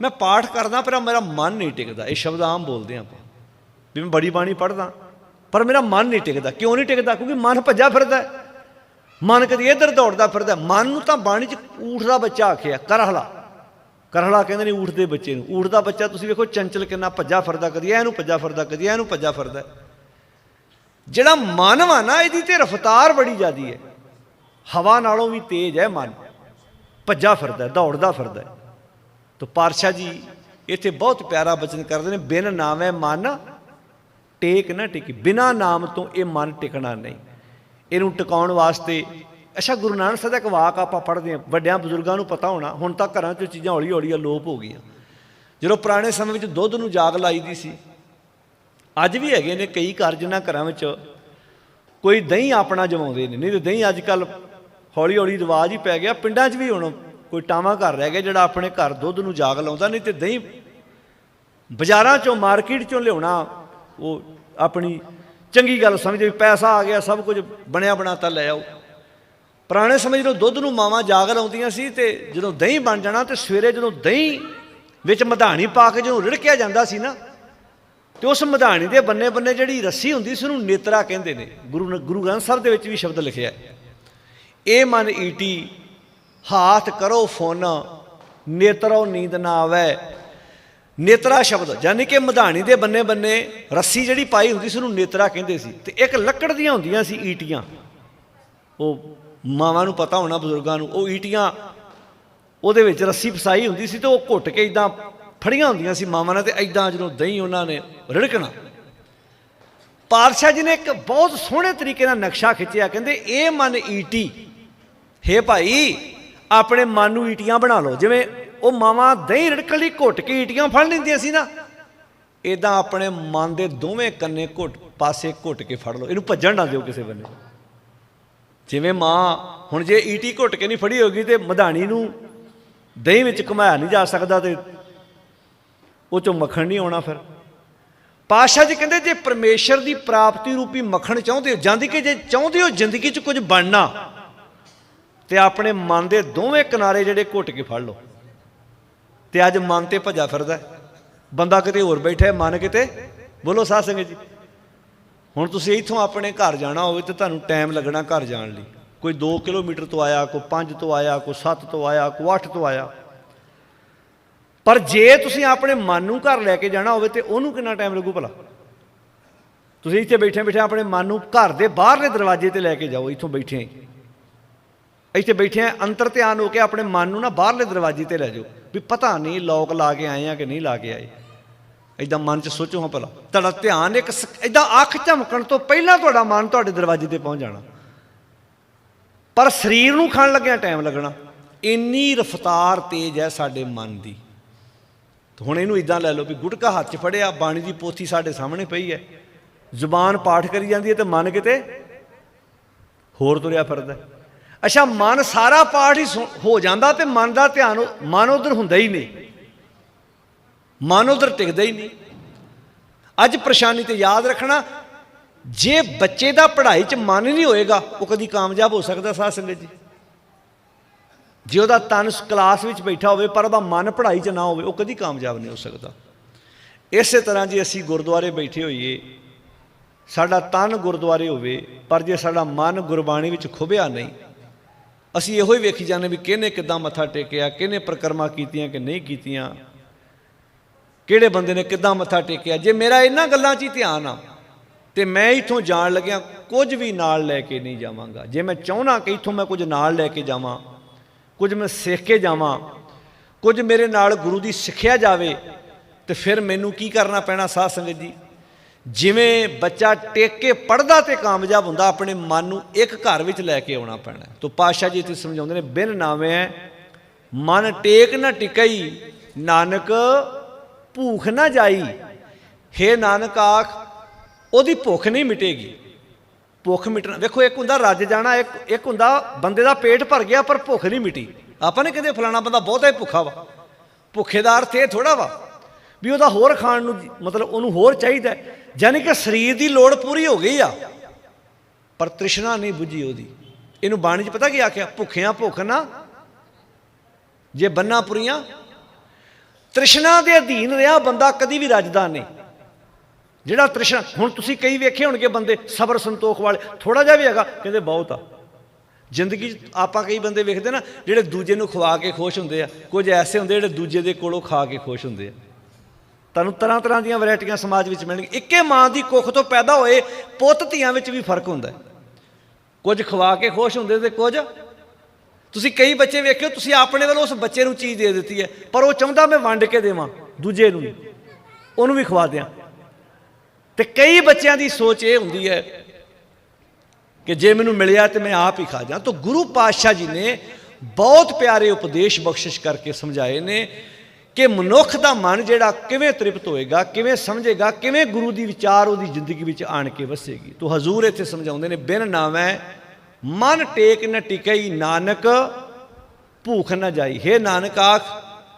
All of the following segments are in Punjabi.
ਮੈਂ ਪਾਠ ਕਰਦਾ ਪਰ ਮੇਰਾ ਮਨ ਨਹੀਂ ਟਿਕਦਾ। ਇਹ ਸ਼ਬਦ ਆਮ ਬੋਲਦੇ ਆਪਾਂ। ਵੀ ਮੈਂ ਬੜੀ ਬਾਣੀ ਪੜ੍ਹਦਾ, ਪਰ ਮੇਰਾ ਮਨ ਨਹੀਂ ਟਿਕਦਾ। ਕਿਉਂ ਨਹੀਂ ਟਿਕਦਾ? ਕਿਉਂਕਿ ਮਨ ਭੱਜਾ ਫਿਰਦਾ ਹੈ। ਮਨ ਕਦੀ ਇੱਧਰ ਦੌੜਦਾ ਫਿਰਦਾ ਮਨ ਨੂੰ ਤਾਂ ਬਾਣੀ 'ਚ ਊਠ ਦਾ ਬੱਚਾ ਆਖਿਆ, ਕਰਹਲਾ। ਕਰਹਲਾ ਕਹਿੰਦੇ ਨੇ ਊਠ ਦੇ ਬੱਚੇ ਨੂੰ। ਊਠ ਦਾ ਬੱਚਾ ਤੁਸੀਂ ਵੇਖੋ ਚੰਚਲ ਕਿੰਨਾ ਭੱਜਾ ਫਿਰਦਾ, ਕਦੀ ਇਹਨੂੰ ਭੱਜਾ ਫਿਰਦਾ, ਕਦੀ ਇਹਨੂੰ ਭੱਜਾ ਫਿਰਦਾ ਜਿਹੜਾ ਮਨ ਵਾ ਨਾ, ਇਹਦੀ ਤੇ ਰਫ਼ਤਾਰ ਬੜੀ ਜ਼ਿਆਦੀ ਹੈ। ਹਵਾ ਨਾਲੋਂ ਵੀ ਤੇਜ਼ ਹੈ ਮਨ। ਭੱਜਾ ਫਿਰਦਾ ਦੌੜਦਾ ਫਿਰਦਾ ਤੋ ਪਾਰਸ਼ਾ ਜੀ, ਇੱਥੇ ਬਹੁਤ ਪਿਆਰਾ ਬਚਨ ਕਰਦੇ ਨੇ, ਬਿਨ ਨਾਮੈ ਮਨ ਟੇਕ ਨਾ ਟਿਕੀ। ਬਿਨਾ ਨਾਮ ਤੋਂ ਇਹ ਮਨ ਟਿਕਣਾ ਨਹੀਂ। ਇਹਨੂੰ ਟਿਕਾਉਣ ਵਾਸਤੇ, ਅੱਛਾ, ਗੁਰੂ ਨਾਨਕ ਸਾਹਿਬ ਦਾ ਇੱਕ ਵਾਕ ਆਪਾਂ ਪੜ੍ਹਦੇ ਹਾਂ। ਵੱਡਿਆਂ ਬਜ਼ੁਰਗਾਂ ਨੂੰ ਪਤਾ ਹੋਣਾ, ਹੁਣ ਤਾਂ ਘਰਾਂ 'ਚ ਚੀਜ਼ਾਂ ਹੌਲੀ ਹੌਲੀ ਅਲੋਪ ਹੋ ਗਈਆਂ। ਜਦੋਂ ਪੁਰਾਣੇ ਸਮੇਂ ਵਿੱਚ ਦੁੱਧ ਨੂੰ ਜਾਗ ਲਾਈਦੀ ਸੀ, ਅੱਜ ਵੀ ਹੈਗੇ ਨੇ ਕਈ ਘਰ ਜਿਨ੍ਹਾਂ ਘਰਾਂ ਵਿੱਚ ਕੋਈ ਦਹੀਂ ਆਪਣਾ ਜਮਾਉਂਦੇ ਨੇ। ਨਹੀਂ ਤੇ ਦਹੀਂ ਅੱਜ ਕੱਲ ਹੌਲੀ ਹੌਲੀ ਰਿਵਾਜ ਹੀ ਪੈ ਗਿਆ। ਪਿੰਡਾਂ 'ਚ ਵੀ ਹੁਣ ਕੋਈ ਟਾਵਾਂ ਘਰ ਰਹਿ ਗਿਆ ਜਿਹੜਾ ਆਪਣੇ ਘਰ ਦੁੱਧ ਨੂੰ ਜਾਗ ਲਾਉਂਦਾ, ਨਹੀਂ ਤੇ ਦਹੀਂ ਬਾਜ਼ਾਰਾਂ 'ਚੋਂ, ਮਾਰਕੀਟ 'ਚੋਂ ਲਿਆਉਣਾ, ਉਹ ਆਪਣੀ ਚੰਗੀ ਗੱਲ ਸਮਝਦੇ ਵੀ ਪੈਸਾ ਆ ਗਿਆ, ਸਭ ਕੁਝ ਬਣਿਆ ਬਣਾਤਾ ਲੈ ਆਓ। ਪੁਰਾਣੇ ਸਮੇਂ ਜਦੋਂ ਦੁੱਧ ਨੂੰ ਮਾਵਾਂ ਜਾਗ ਲਾਉਂਦੀਆਂ ਸੀ ਤੇ ਜਦੋਂ ਦਹੀਂ ਬਣ ਜਾਣਾ ਤੇ ਸਵੇਰੇ ਜਦੋਂ ਦਹੀਂ ਵਿੱਚ ਮਧਾਣੀ ਪਾ ਕੇ ਜਦੋਂ ਰਿੜਕਿਆ ਜਾਂਦਾ ਸੀ ਨਾ, ਤੇ ਉਸ ਮਧਾਣੀ ਦੇ ਬੰਨੇ ਬੰਨੇ ਜਿਹੜੀ ਰੱਸੀ ਹੁੰਦੀ ਸੀ ਉਹਨੂੰ ਨੇਤਰਾ ਕਹਿੰਦੇ ਨੇ। ਗੁਰੂ ਗੁਰੂ ਗ੍ਰੰਥ ਸਾਹਿਬ ਦੇ ਵਿੱਚ ਵੀ ਸ਼ਬਦ ਲਿਖਿਆ ਇਹ ਮਨ ਈਟੀ ਹਾਥ ਕਰੋ ਫੋਨ, ਨੇਤਰੋ ਨੀਂਦ ਨਾ ਆਵੇ। ਨੇਤਰਾ ਸ਼ਬਦ, ਯਾਨੀ ਕਿ ਮਧਾਣੀ ਦੇ ਬੰਨੇ ਬੰਨੇ ਰੱਸੀ ਜਿਹੜੀ ਪਾਈ ਹੁੰਦੀ ਸੀ ਉਹਨੂੰ ਨੇਤਰਾ ਕਹਿੰਦੇ ਸੀ। ਤੇ ਇੱਕ ਲੱਕੜ ਦੀਆਂ ਹੁੰਦੀਆਂ ਸੀ ਈਟੀਆਂ। ਉਹ ਮਾਵਾਂ ਨੂੰ ਪਤਾ ਹੋਣਾ, ਬਜ਼ੁਰਗਾਂ ਨੂੰ, ਉਹ ਈਟੀਆਂ ਉਹਦੇ ਵਿੱਚ ਰੱਸੀ ਫਸਾਈ ਹੁੰਦੀ ਸੀ ਤੇ ਉਹ ਘੁੱਟ ਕੇ ਇਦਾਂ ਫੜੀਆਂ ਹੁੰਦੀਆਂ ਸੀ ਮਾਵਾਂ ਨੇ ਤੇ ਇਦਾਂ ਜਦੋਂ ਦਹੀਂ ਉਹਨਾਂ ਨੇ ਰਿੜਕਣਾ। ਪਾਤਸ਼ਾਹ ਜੀ ਨੇ ਇੱਕ ਬਹੁਤ ਸੋਹਣੇ ਤਰੀਕੇ ਨਾਲ ਨਕਸ਼ਾ ਖਿੱਚਿਆ। ਕਹਿੰਦੇ, ਇਹ ਮਨ ਈਟੀ, ਹੇ ਭਾਈ ਆਪਣੇ ਮਨ ਨੂੰ ਈਟੀਆਂ ਬਣਾ ਲਓ। ਜਿਵੇਂ ਉਹ ਮਾਵਾਂ ਦਹੀਂ ਰਿੜਕਣ ਲਈ ਘੁੱਟ ਕੇ ਈਟੀਆਂ ਫੜ ਲੈਂਦੀਆਂ ਸੀ ਨਾ ਇਦਾਂ ਆਪਣੇ ਮਨ ਦੇ ਦੋਵੇਂ ਕੰਨੇ ਘੁੱਟ ਪਾਸੇ ਘੁੱਟ ਕੇ ਫੜ ਲਓ। ਇਹਨੂੰ ਭੱਜਣ ਨਾ ਦਿਓ ਕਿਸੇ ਬੰਨੇ ਜਿਵੇਂ ਮਾਂ ਹੁਣ ਜੇ ਈਟੀ ਘੁੱਟ ਕੇ ਨਹੀਂ ਫੜੀ ਹੋਗੀ ਤੇ ਮਧਾਣੀ ਨੂੰ ਦਹੀਂ ਵਿੱਚ ਘੁਮਾਇਆ ਨਹੀਂ ਜਾ ਸਕਦਾ ਤੇ ਉਹ ਚੋਂ ਮੱਖਣ ਨਹੀਂ ਆਉਣਾ ਫਿਰ। ਪਾਸ਼ਾ ਜੀ ਕਹਿੰਦੇ, ਜੇ ਪਰਮੇਸ਼ਰ ਦੀ ਪ੍ਰਾਪਤੀ ਰੂਪੀ ਮੱਖਣ ਚਾਹੁੰਦੇ ਹੋ, ਜਾਂਦੀ ਕਿ ਜੇ ਚਾਹੁੰਦੇ ਹੋ ਜ਼ਿੰਦਗੀ 'ਚ ਕੁਝ ਬਣਨਾ ਤੇ ਆਪਣੇ ਮਨ ਦੇ ਦੋਵੇਂ ਕਿਨਾਰੇ ਜਿਹੜੇ ਘੁੱਟ ਕੇ ਫੜ ਲਓ। ਤੇ ਅੱਜ ਮਨ ਤੇ ਭੱਜਾ ਫਿਰਦਾ ਬੰਦਾ ਕਿਤੇ ਹੋਰ ਬੈਠਾ ਹੈ, ਮਨ ਕਿਤੇ ਬੋਲੋ, ਸਾਧ ਸੰਗਤ ਜੀ। ਹੁਣ ਤੁਸੀਂ ਇੱਥੋਂ ਆਪਣੇ ਘਰ ਜਾਣਾ ਹੋਵੇ ਤੇ ਤੁਹਾਨੂੰ ਟਾਈਮ ਲੱਗਣਾ ਘਰ ਜਾਣ ਲਈ। ਕੋਈ 2 ਕਿਲੋਮੀਟਰ ਤੋਂ ਆਇਆ, ਕੋਈ 5 ਤੋਂ ਆਇਆ, ਕੋਈ 7 ਤੋਂ ਆਇਆ, ਕੋਈ 8 ਤੋਂ ਆਇਆ। ਪਰ ਜੇ ਤੁਸੀਂ ਆਪਣੇ ਮਨ ਨੂੰ ਘਰ ਲੈ ਕੇ ਜਾਣਾ ਹੋਵੇ ਤੇ ਉਹਨੂੰ ਕਿੰਨਾ ਟਾਈਮ ਲੱਗੂ ਭਲਾ? ਤੁਸੀਂ ਇੱਥੇ ਬੈਠੇ ਬੈਠੇ ਆਪਣੇ ਮਨ ਨੂੰ ਘਰ ਦੇ ਬਾਹਰਲੇ ਦਰਵਾਜ਼ੇ ਤੇ ਲੈ ਕੇ ਜਾਓ, ਇੱਥੋਂ ਬੈਠੇ ਇੱਥੇ ਬੈਠੇ ਆ, ਅੰਤਰ ਧਿਆਨ ਹੋ ਕੇ ਆਪਣੇ ਮਨ ਨੂੰ ਨਾ ਬਾਹਰਲੇ ਦਰਵਾਜ਼ੇ ਤੇ ਲੈ ਜਾਓ, ਵੀ ਪਤਾ ਨਹੀਂ ਲੋਕ ਲਾ ਕੇ ਆਏ ਆ ਕਿ ਨਹੀਂ ਲਾ ਕੇ ਆਏ। ਇਦਾਂ ਮਨ 'ਚ ਸੋਚੋ ਹਾਂ ਭਲਾ, ਤੁਹਾਡਾ ਧਿਆਨ ਇੱਕ ਇਦਾਂ ਅੱਖ ਝਮਕਣ ਤੋਂ ਪਹਿਲਾਂ ਤੁਹਾਡਾ ਮਨ ਤੁਹਾਡੇ ਦਰਵਾਜ਼ੇ ਤੇ ਪਹੁੰਚ ਜਾਣਾ। ਪਰ ਸਰੀਰ ਨੂੰ ਖਾਣ ਲੱਗਿਆ ਟਾਈਮ ਲੱਗਣਾ, ਇੰਨੀ ਰਫ਼ਤਾਰ ਤੇਜ਼ ਹੈ ਸਾਡੇ ਮਨ ਦੀ। ਹੁਣ ਇਹਨੂੰ ਇਦਾਂ ਲੈ ਲਓ ਵੀ ਗੁਟਕਾ ਹੱਥ 'ਚ ਫੜਿਆ, ਬਾਣੀ ਦੀ ਪੋਥੀ ਸਾਡੇ ਸਾਹਮਣੇ ਪਈ ਹੈ। ਜ਼ੁਬਾਨ ਪਾਠ ਕਰੀ ਜਾਂਦੀ ਹੈ ਤੇ ਮਨ ਕਿਤੇ ਹੋਰ ਤੁਰਿਆ ਫਿਰਦਾ ਹੈ। ਅੱਛਾ, ਮਨ ਸਾਰਾ ਪਾਠ ਹੀ ਸੁਣ- ਹੋ ਜਾਂਦਾ ਤੇ ਮਨ ਦਾ ਧਿਆਨ ਮਨ ਉਧਰ ਹੁੰਦਾ ਹੀ ਨਹੀਂ। ਮਨ ਉਧਰ ਟਿਕਦਾ ਹੀ ਨਹੀਂ। ਅੱਜ ਪਰੇਸ਼ਾਨੀ ਤੇ ਯਾਦ ਰੱਖਣਾ, ਜੇ ਬੱਚੇ ਦਾ ਪੜ੍ਹਾਈ 'ਚ ਮਨ ਨਹੀਂ ਹੋਏਗਾ, ਉਹ ਕਦੀ ਕਾਮਯਾਬ ਹੋ ਸਕਦਾ ਸਾਧ ਸੰਗਤ ਜੀ। ਜੇ ਉਹਦਾ ਤਨ ਕਲਾਸ ਵਿੱਚ ਬੈਠਾ ਹੋਵੇ, ਪਰ ਉਹਦਾ ਮਨ ਪੜ੍ਹਾਈ 'ਚ ਨਾ ਹੋਵੇ, ਉਹ ਕਦੀ ਕਾਮਯਾਬ ਨਹੀਂ ਹੋ ਸਕਦਾ। ਇਸੇ ਤਰ੍ਹਾਂ ਜੇ ਅਸੀਂ ਗੁਰਦੁਆਰੇ ਬੈਠੇ ਹੋਈਏ, ਸਾਡਾ ਤਨ ਗੁਰਦੁਆਰੇ ਹੋਵੇ, ਪਰ ਜੇ ਸਾਡਾ ਮਨ ਗੁਰਬਾਣੀ ਵਿੱਚ ਖੁਬਿਆ ਨਹੀਂ ਅਸੀਂ ਇਹੋ ਹੀ ਵੇਖੀ ਜਾਂਦੇ ਵੀ ਕਿਹਨੇ ਕਿੱਦਾਂ ਮੱਥਾ ਟੇਕਿਆ, ਕਿਹਨੇ ਪ੍ਰਕਰਮਾ ਕੀਤੀਆਂ ਕਿ ਨਹੀਂ ਕੀਤੀਆਂ। ਕਿਹੜੇ ਬੰਦੇ ਨੇ ਕਿੱਦਾਂ ਮੱਥਾ ਟੇਕਿਆ। ਜੇ ਮੇਰਾ ਇਹਨਾਂ ਗੱਲਾਂ 'ਚ ਹੀ ਧਿਆਨ ਆ, ਤੇ ਮੈਂ ਇੱਥੋਂ ਜਾਣ ਲੱਗਿਆ ਕੁਝ ਵੀ ਨਾਲ ਲੈ ਕੇ ਨਹੀਂ ਜਾਵਾਂਗਾ। ਜੇ ਮੈਂ ਚਾਹਣਾ ਕਿ ਇੱਥੋਂ ਮੈਂ ਕੁਝ ਨਾਲ ਲੈ ਕੇ ਜਾਵਾਂ, ਕੁਝ ਮੈਂ ਸਿੱਖ ਕੇ ਜਾਵਾਂ, ਕੁਝ ਮੇਰੇ ਨਾਲ ਗੁਰੂ ਦੀ ਸਿੱਖਿਆ ਜਾਵੇ, ਤੇ ਫਿਰ ਮੈਨੂੰ ਕੀ ਕਰਨਾ ਪੈਣਾ ਸਾਧ ਸੰਗਤ ਜੀ? ਜਿਵੇਂ ਬੱਚਾ ਟੇਕ ਕੇ ਪੜਦਾ ਤੇ ਕਾਮਯਾਬ ਹੁੰਦਾ, ਆਪਣੇ ਮਨ ਨੂੰ ਇੱਕ ਘਰ ਵਿੱਚ ਲੈ ਕੇ ਆਉਣਾ ਪੈਣਾ ਤੋ ਪਾਸ਼ਾ ਜੀ ਇੱਥੇ ਸਮਝਾਉਂਦੇ ਨੇ, ਬਿਨ ਨਾਵੇਂ ਮਨ ਟੇਕ ਨਾ ਟਿਕਈ, ਨਾਨਕ ਭੂਖ ਨਾ ਜਾਈ। ਹੇ ਨਾਨਕ ਆਖ, ਉਹਦੀ ਭੁੱਖ ਨਹੀਂ ਮਿਟੇਗੀ। ਭੁੱਖ ਮਿਟਣਾ, ਵੇਖੋ, ਇੱਕ ਹੁੰਦਾ ਰੱਜ ਜਾਣਾ, ਇੱਕ ਇੱਕ ਹੁੰਦਾ ਬੰਦੇ ਦਾ ਪੇਟ ਭਰ ਗਿਆ, ਪਰ ਭੁੱਖ ਨਹੀਂ ਮਿਟੀ। ਆਪਾਂ ਨੇ ਕਹਿੰਦੇ ਫਲਾਣਾ ਬੰਦਾ ਬਹੁਤਾ ਹੀ ਭੁੱਖਾ ਵਾ। ਭੁੱਖੇ ਦਾ ਅਰਥ ਇਹ ਥੋੜਾ ਵਾ। ਵੀ ਉਹਦਾ ਹੋਰ ਖਾਣ ਨੂੰ ਮਤਲਬ ਉਹਨੂੰ ਹੋਰ ਚਾਹੀਦਾ ਹੈ। ਯਾਨੀ ਕਿ ਸਰੀਰ ਦੀ ਲੋੜ ਪੂਰੀ ਹੋ ਗਈ ਆ। ਪਰ ਤ੍ਰਿਸ਼ਨਾ ਨਹੀਂ ਬੁੱਝੀ ਉਹਦੀ। ਇਹਨੂੰ ਬਾਣੀ 'ਚ ਪਤਾ ਕੀ ਆਖਿਆ? ਭੁੱਖਿਆਂ ਭੁੱਖ ਨਾ, ਜੇ ਬੰਨਾ ਪੁਰੀਆਂ। ਤ੍ਰਿਸ਼ਨਾ ਦੇ ਅਧੀਨ ਰਿਹਾ ਬੰਦਾ ਕਦੀ ਵੀ ਰੱਜਦਾ ਨਹੀਂ। ਜਿਹੜਾ ਤ੍ਰਿਸ਼ਨਾ, ਹੁਣ ਤੁਸੀਂ ਕਈ ਵੇਖੇ ਹੋਣਗੇ ਬੰਦੇ ਸਬਰ ਸੰਤੋਖ ਵਾਲੇ ਥੋੜਾ ਜਿਹਾ ਵੀ ਹੈਗਾ, ਕਹਿੰਦੇ ਬਹੁਤ ਆ। ਜ਼ਿੰਦਗੀ 'ਚ ਆਪਾਂ ਕਈ ਬੰਦੇ ਵੇਖਦੇ ਨਾ, ਜਿਹੜੇ ਦੂਜੇ ਨੂੰ ਖਵਾ ਕੇ ਖੁਸ਼ ਹੁੰਦੇ ਆ। ਕੁਝ ਐਸੇ ਹੁੰਦੇ ਜਿਹੜੇ ਦੂਜੇ ਦੇ ਕੋਲੋਂ ਖਾ ਕੇ ਖੁਸ਼ ਹੁੰਦੇ ਆ। ਤੁਹਾਨੂੰ ਤਰ੍ਹਾਂ ਤਰ੍ਹਾਂ ਦੀਆਂ ਵੈਰਾਈਟੀਆਂ ਸਮਾਜ ਵਿੱਚ ਮਿਲਣਗੀਆਂ। ਇੱਕੇ ਮਾਂ ਦੀ ਕੁੱਖ ਤੋਂ ਪੈਦਾ ਹੋਏ ਪੁੱਤ ਧੀਆਂ ਵਿੱਚ ਵੀ ਫ਼ਰਕ ਹੁੰਦਾ ਹੈ। ਕੁਝ ਖਵਾ ਕੇ ਖੁਸ਼ ਹੁੰਦੇ ਤੇ ਕੁਝ ਤੁਸੀਂ ਕਈ ਬੱਚੇ ਵੇਖਿਓ, ਤੁਸੀਂ ਆਪਣੇ ਵੱਲੋਂ ਉਸ ਬੱਚੇ ਨੂੰ ਚੀਜ਼ ਦੇ ਦਿੱਤੀ ਹੈ, ਪਰ ਉਹ ਚਾਹੁੰਦਾ ਮੈਂ ਵੰਡ ਕੇ ਦੇਵਾਂ, ਦੂਜੇ ਨੂੰ ਉਹਨੂੰ ਵੀ ਖਵਾ ਦਿਆਂ। ਤੇ ਕਈ ਬੱਚਿਆਂ ਦੀ ਸੋਚ ਇਹ ਹੁੰਦੀ ਹੈ ਕਿ ਜੇ ਮੈਨੂੰ ਮਿਲਿਆ ਤੇ ਮੈਂ ਆਪ ਹੀ ਖਾ ਜਾਂ। ਤਾਂ ਗੁਰੂ ਪਾਤਸ਼ਾਹ ਜੀ ਨੇ ਬਹੁਤ ਪਿਆਰੇ ਉਪਦੇਸ਼ ਬਖਸ਼ਿਸ਼ ਕਰਕੇ ਸਮਝਾਏ ਨੇ ਕਿ ਮਨੁੱਖ ਦਾ ਮਨ ਜਿਹੜਾ ਕਿਵੇਂ ਤ੍ਰਿਪਤ ਹੋਏਗਾ, ਕਿਵੇਂ ਸਮਝੇਗਾ, ਕਿਵੇਂ ਗੁਰੂ ਦੀ ਵਿਚਾਰ ਉਹਦੀ ਜ਼ਿੰਦਗੀ ਵਿੱਚ ਆਣ ਕੇ ਵਸੇਗੀ। ਤੋ ਹਜ਼ੂਰ ਇੱਥੇ ਸਮਝਾਉਂਦੇ ਨੇ, ਬਿਨ ਨਾਵੇਂ ਮਨ ਟੇਕ ਨ ਟਿਕਈ ਨਾਨਕ, ਭੂਖ ਨਾ ਜਾਈ। ਹੈ ਨਾਨਕ ਆਖ,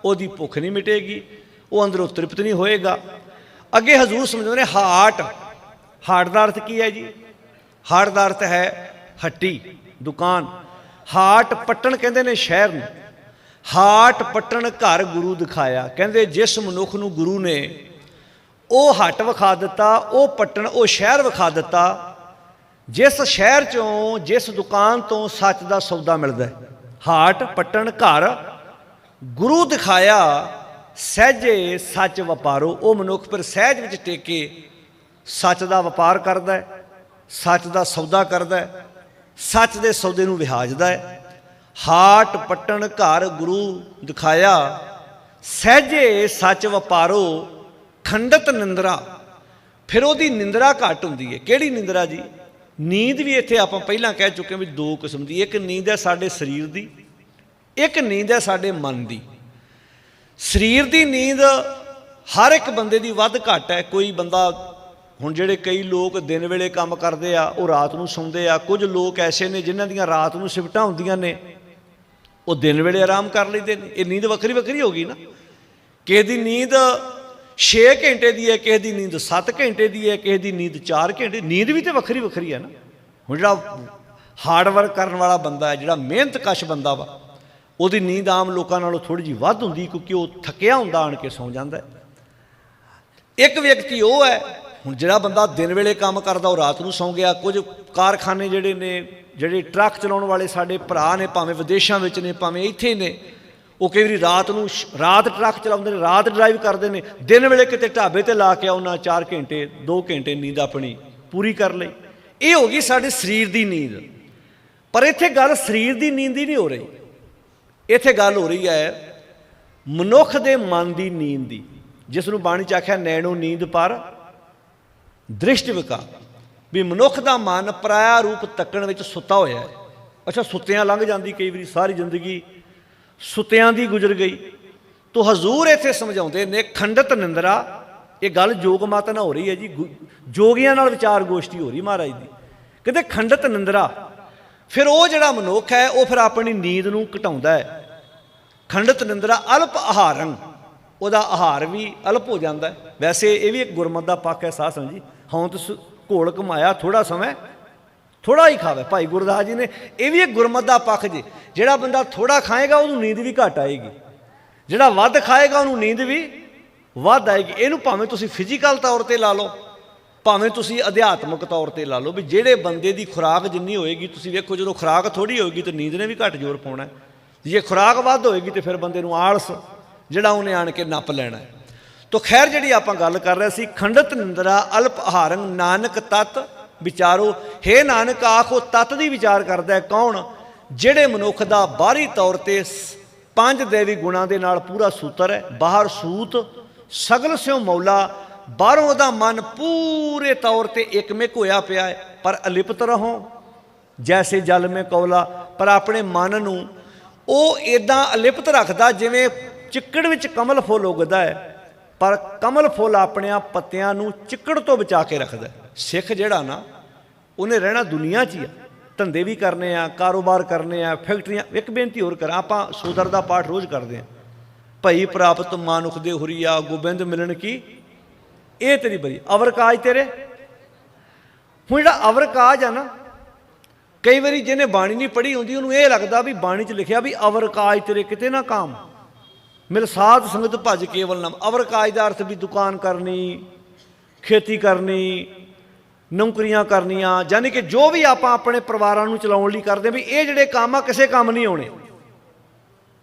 ਉਹਦੀ ਭੁੱਖ ਨਹੀਂ ਮਿਟੇਗੀ, ਉਹ ਅੰਦਰੋਂ ਤ੍ਰਿਪਤ ਨਹੀਂ ਹੋਏਗਾ। ਅੱਗੇ ਹਜ਼ੂਰ ਸਮਝਾਉਂਦੇ ਨੇ ਹਾਰਟ ਹਾਰਟ ਦਾ ਅਰਥ ਕੀ ਹੈ ਜੀ? ਹਾਰਟ ਦਾ ਅਰਥ ਹੈ ਹੱਟੀ, ਦੁਕਾਨ। ਹਾਟ ਪੱਟਣ ਕਹਿੰਦੇ ਨੇ ਸ਼ਹਿਰ ਨੂੰ। ਹਾਟ ਪੱਟਣ ਘਰ ਗੁਰੂ ਦਿਖਾਇਆ। ਕਹਿੰਦੇ ਜਿਸ ਮਨੁੱਖ ਨੂੰ ਗੁਰੂ ਨੇ ਉਹ ਹੱਟ ਵਿਖਾ ਦਿੱਤਾ, ਉਹ ਪੱਟਣ, ਉਹ ਸ਼ਹਿਰ ਵਿਖਾ ਦਿੱਤਾ। ਜਿਸ ਸ਼ਹਿਰ ਚੋਂ, ਜਿਸ ਦੁਕਾਨ ਤੋਂ ਸੱਚ ਦਾ ਸੌਦਾ ਮਿਲਦਾ ਹੈ। ਹਾਟ ਪੱਟਣ ਘਰ ਗੁਰੂ ਦਿਖਾਇਆ, ਸਹਿਜੇ ਸੱਚ ਵਪਾਰੋ। ਉਹ ਮਨੁੱਖ ਫਿਰ ਸਹਿਜ ਵਿੱਚ ਟੇਕੇ ਸੱਚ ਦਾ ਵਪਾਰ ਕਰਦਾ ਹੈ, ਸੱਚ ਦਾ ਸੌਦਾ ਕਰਦਾ ਹੈ, ਸੱਚ ਦੇ ਸੌਦੇ ਨੂੰ ਵਿਹਾਜਦਾ ਹੈ। ਹਾਟ ਪੱਟਣ ਘਰ ਗੁਰੂ ਦਿਖਾਇਆ, ਸਹਿਜੇ ਸੱਚ ਵਪਾਰੋ, ਖੰਡਤ ਨਿੰਦਰਾ। ਫਿਰ ਉਹਦੀ ਨਿੰਦਰਾ ਘੱਟ ਹੁੰਦੀ ਹੈ ਕਿਹੜੀ ਨਿੰਦਰਾ ਜੀ? ਨੀਂਦ ਵੀ ਇੱਥੇ ਆਪਾਂ ਪਹਿਲਾਂ ਕਹਿ ਚੁੱਕੇ ਹਾਂ ਵੀ ਦੋ ਕਿਸਮ ਦੀ। ਇੱਕ ਨੀਂਦ ਹੈ ਸਾਡੇ ਸਰੀਰ ਦੀ, ਇੱਕ ਨੀਂਦ ਹੈ ਸਾਡੇ ਮਨ ਦੀ। ਸਰੀਰ ਦੀ ਨੀਂਦ ਹਰ ਇੱਕ ਬੰਦੇ ਦੀ ਵੱਧ ਘੱਟ ਹੈ। ਕੋਈ ਬੰਦਾ, ਹੁਣ ਜਿਹੜੇ ਕਈ ਲੋਕ ਦਿਨ ਵੇਲੇ ਕੰਮ ਕਰਦੇ ਆ, ਉਹ ਰਾਤ ਨੂੰ ਸੌਂਦੇ ਆ। ਕੁਝ ਲੋਕ ਐਸੇ ਨੇ ਜਿਨ੍ਹਾਂ ਦੀਆਂ ਰਾਤ ਨੂੰ ਸ਼ਿਫਟਾਂ ਹੁੰਦੀਆਂ ਨੇ। ਉਹ ਦਿਨ ਵੇਲੇ ਆਰਾਮ ਕਰ ਲੈਂਦੇ ਨੇ। ਇਹ ਨੀਂਦ ਵੱਖਰੀ ਵੱਖਰੀ ਹੋ ਗਈ ਨਾ। ਕਿਸੇ ਦੀ ਨੀਂਦ 6 ਘੰਟੇ ਦੀ ਹੈ, ਕਿਸੇ ਦੀ ਨੀਂਦ 7 ਘੰਟੇ ਦੀ ਹੈ, ਕਿਸੇ ਦੀ ਨੀਂਦ 4 ਘੰਟੇ। ਨੀਂਦ ਵੀ ਤੇ ਵੱਖਰੀ ਵੱਖਰੀ ਹੈ ਨਾ। ਹੁਣ ਜਿਹੜਾ ਹਾਰਡ ਵਰਕ ਕਰਨ ਵਾਲਾ ਬੰਦਾ ਹੈ, ਜਿਹੜਾ ਮਿਹਨਤ ਕਸ਼ ਬੰਦਾ ਵਾ, ਉਹਦੀ ਨੀਂਦ ਆਮ ਲੋਕਾਂ ਨਾਲੋਂ ਥੋੜੀ ਜਿਹੀ ਵੱਧ ਹੁੰਦੀ ਕਿਉਂਕਿ ਉਹ ਥੱਕਿਆ ਹੁੰਦਾ, ਆਣ ਕੇ ਸੌਂ ਜਾਂਦਾ ਇੱਕ ਵਿਅਕਤੀ ਉਹ ਹੈ, ਹੁਣ ਜਿਹੜਾ ਬੰਦਾ ਦਿਨ ਵੇਲੇ ਕੰਮ ਕਰਦਾ, ਉਹ ਰਾਤ ਨੂੰ ਸੌਂ ਗਿਆ। ਕੁਝ ਕਾਰਖਾਨੇ ਜਿਹੜੇ ਨੇ ਜਿਹੜੇ ਟਰੱਕ ਚਲਾਉਣ ਵਾਲੇ ਸਾਡੇ ਭਰਾ ਨੇ, ਭਾਵੇਂ ਵਿਦੇਸ਼ਾਂ ਵਿੱਚ ਨੇ, ਭਾਵੇਂ ਇੱਥੇ ਨੇ, ਉਹ ਕਈ ਵਾਰੀ ਰਾਤ ਨੂੰ ਰਾਤ ਟਰੱਕ ਚਲਾਉਂਦੇ ਨੇ, ਰਾਤ ਡਰਾਈਵ ਕਰਦੇ ਨੇ, ਦਿਨ ਵੇਲੇ ਕਿਤੇ ਢਾਬੇ ਤੇ ਲਾ ਕੇ ਆਉਣਾ 4 ਘੰਟੇ 2 ਘੰਟੇ ਨੀਂਦ ਆਪਣੀ ਪੂਰੀ ਕਰ ਲਈ। ਇਹ ਹੋ ਗਈ ਸਾਡੇ ਸਰੀਰ ਦੀ ਨੀਂਦ। ਪਰ ਇੱਥੇ ਗੱਲ ਸਰੀਰ ਦੀ ਨੀਂਦ ਦੀ ਨਹੀਂ ਹੋ ਰਹੀ। ਇੱਥੇ ਗੱਲ ਹੋ ਰਹੀ ਹੈ ਮਨੁੱਖ ਦੇ ਮਨ ਦੀ ਨੀਂਦ ਦੀ। ਜਿਸ ਨੂੰ ਬਾਣੀ ਚ ਆਖਿਆ, ਨੈਣੋ ਨੀਂਦ ਪਰ ਦ੍ਰਿਸ਼ਟ ਵਿਕਾਰ। ਵੀ ਮਨੁੱਖ ਦਾ ਮਨ ਪਰਾਇਆ ਰੂਪ ਤੱਕਣ ਵਿੱਚ ਸੁੱਤਾ ਹੋਇਆ ਹੈ। ਅੱਛਾ, ਸੁੱਤਿਆਂ ਲੰਘ ਜਾਂਦੀ ਕਈ ਵਾਰੀ ਸਾਰੀ ਜ਼ਿੰਦਗੀ। ਸੁੱਤਿਆਂ ਦੀ ਗੁਜ਼ਰ ਗਈ। ਤੋ ਹਜ਼ੂਰ ਇੱਥੇ ਸਮਝਾਉਂਦੇ ਨੇ, ਖੰਡਤ ਨਿੰਦਰਾ, ਇਹ ਗੱਲ ਜੋਗ ਮਾਤਾ ਨਾਲ ਹੋ ਰਹੀ ਹੈ ਜੀ। ਗੁ- ਜੋਗੀਆਂ ਨਾਲ ਵਿਚਾਰ ਗੋਸ਼ਟੀ ਹੋ ਰਹੀ ਮਹਾਰਾਜ ਦੀ। ਕਹਿੰਦੇ ਖੰਡਤ ਨਿੰਦਰਾ, ਫਿਰ ਉਹ ਜਿਹੜਾ ਮਨੁੱਖ ਹੈ, ਉਹ ਫਿਰ ਆਪਣੀ ਨੀਂਦ ਨੂੰ ਘਟਾਉਂਦਾ ਹੈ। ਖੰਡਤ ਨਿੰਦਰਾ ਅਲਪ ਆਹਾਰੰ, ਉਹਦਾ ਆਹਾਰ ਵੀ ਅਲਪ ਹੋ ਜਾਂਦਾ ਵੈਸੇ ਇਹ ਵੀ ਇੱਕ ਗੁਰਮਤ ਦਾ ਪੱਕ ਹੈ ਸਾਧ ਸੰਗਤ ਜੀ। ਹਾਂ ਤੁਸੀਂ ਘੋਲ ਕਮਾਇਆ ਥੋੜਾ ਸਮਾਂ ਥੋੜਾ ਹੀ ਖਾਵੇ। ਭਾਈ ਗੁਰਦਾਸ ਜੀ ਨੇ, ਇਹ ਵੀ ਇੱਕ ਗੁਰਮਤ ਦਾ ਪੱਖ ਜੀ। ਜਿਹੜਾ ਬੰਦਾ ਥੋੜਾ ਖਾਏਗਾ, ਉਹਨੂੰ ਨੀਂਦ ਵੀ ਘੱਟ ਆਏਗੀ। ਜਿਹੜਾ ਵੱਧ ਖਾਏਗਾ, ਉਹਨੂੰ ਨੀਂਦ ਵੀ ਵੱਧ ਆਏਗੀ। ਇਹਨੂੰ ਭਾਵੇਂ ਤੁਸੀਂ ਫਿਜ਼ੀਕਲ ਤੌਰ ਤੇ ਲਾ ਲਓ, ਭਾਵੇਂ ਤੁਸੀਂ ਅਧਿਆਤਮਿਕ ਤੌਰ ਤੇ ਲਾ ਲਓ ਵੀ ਜਿਹੜੇ ਬੰਦੇ ਦੀ ਖੁਰਾਕ ਜਿੰਨੀ ਹੋਏਗੀ, ਤੁਸੀਂ ਵੇਖੋ ਜਦੋਂ ਖੁਰਾਕ ਥੋੜੀ ਹੋਏਗੀ ਤਾਂ ਨੀਂਦ ਨੇ ਵੀ ਘੱਟ ਜ਼ੋਰ ਪਾਉਣਾ। ਜੇ ਖੁਰਾਕ ਵੱਧ ਹੋਏਗੀ ਤੇ ਫਿਰ ਬੰਦੇ ਨੂੰ ਆਲਸ, ਜਿਹੜਾ ਉਹਨੇ ਆਣ ਕੇ ਨੱਪ ਲੈਣਾ। ਤੋ ਖੈਰ ਜਿਹੜੀ ਆਪਾਂ ਗੱਲ ਕਰ ਰਹੇ ਸੀ, ਖੰਡਤ ਨਿੰਦਰਾ ਅਲਪ ਆਹਾਰੰ, ਨਾਨਕ ਤਤ ਵਿਚਾਰੋ। ਹੇ ਨਾਨਕ, ਆਖੋ ਤਤ ਦੀ ਵਿਚਾਰ ਕਰਦਾ ਕੌਣ? ਜਿਹੜੇ ਮਨੁੱਖ ਦਾ ਬਾਹਰੀ ਤੌਰ ਤੇ ਸ- ਪੰਜ ਦੇਵੀ ਗੁਣਾਂ ਦੇ ਨਾਲ ਪੂਰਾ ਸੂਤਰ ਹੈ, ਬਾਹਰ ਸੂਤ, ਸਗਲ ਸਿਓ ਮੌਲਾ, ਬਾਹਰੋਂ ਉਹਦਾ ਮਨ ਪੂਰੇ ਤੌਰ ਤੇ ਇਕਮਿਕ ਹੋਇਆ ਪਿਆ ਹੈ, ਪਰ ਅਲਿਪਤ ਰਹੋ। ਜੈਸੇ ਜਲ ਮੇ ਕੌਲਾ, ਪਰ ਆਪਣੇ ਮਨ ਨੂੰ ਉਹ ਇਦਾਂ ਅਲਿਪਤ ਰੱਖਦਾ ਜਿਵੇਂ ਚਿੱਕੜ ਵਿੱਚ ਕਮਲ ਫੁੱਲ ਉੱਗਦਾ ਹੈ। ਪਰ ਕਮਲ ਫੁੱਲ ਆਪਣਿਆਂ ਪੱਤਿਆਂ ਨੂੰ ਚਿੱਕੜ ਤੋਂ ਬਚਾ ਕੇ ਰੱਖਦਾ ਸਿੱਖ ਜਿਹੜਾ ਨਾ, ਉਹਨੇ ਰਹਿਣਾ ਦੁਨੀਆ 'ਚ ਹੀ ਆ। ਧੰਦੇ ਵੀ ਕਰਨੇ ਆ, ਕਾਰੋਬਾਰ ਕਰਨੇ ਆ, ਫੈਕਟਰੀਆਂ, ਇੱਕ ਬੇਨਤੀ ਹੋਰ ਕਰਾਂ, ਆਪਾਂ ਸੋਦਰ ਦਾ ਪਾਠ ਰੋਜ਼ ਕਰਦੇ ਆ। ਭਈ ਪ੍ਰਾਪਤ ਮਾਨੁਖ ਦੇ ਹੁਰੀਆ, ਗੋਬਿੰਦ ਮਿਲਣ ਕੀ? ਇਹ ਤੇਰੀ ਬਰੀ, ਅਵਰ ਕਾਜ ਤੇਰੇ? ਹੁਣ ਜਿਹੜਾ ਅਵਰ ਕਾਜ ਆ ਨਾ, ਕਈ ਵਾਰੀ ਜਿਹਨੇ ਬਾਣੀ ਨਹੀਂ ਪੜ੍ਹੀ ਹੁੰਦੀ, ਉਹਨੂੰ ਇਹ ਲੱਗਦਾ ਵੀ ਬਾਣੀ 'ਚ ਲਿਖਿਆ ਵੀ ਅਵਰ ਕਾਜ ਤੇਰੇ ਕਿਤੇ ਨਾ ਕਾਮ। ਮਿਲ ਸਾਧ ਸੰਗਤ ਭਜ ਕੇਵਲ ਨਾਮ। ਅਵਰ ਕਾਜ ਦਾ ਅਰਥ ਵੀ ਦੁਕਾਨ ਕਰਨੀ, ਖੇਤੀ ਕਰਨੀ, ਨੌਕਰੀਆਂ ਕਰਨੀਆਂ ਯਾਨੀ ਕਿ ਜੋ ਵੀ ਆਪਾਂ ਆਪਣੇ ਪਰਿਵਾਰਾਂ ਨੂੰ ਚਲਾਉਣ ਲਈ ਕਰਦੇ ਹਾਂ ਵੀ ਇਹ ਜਿਹੜੇ ਕੰਮ ਆ, ਕਿਸੇ ਕੰਮ ਨਹੀਂ ਆਉਣੇ।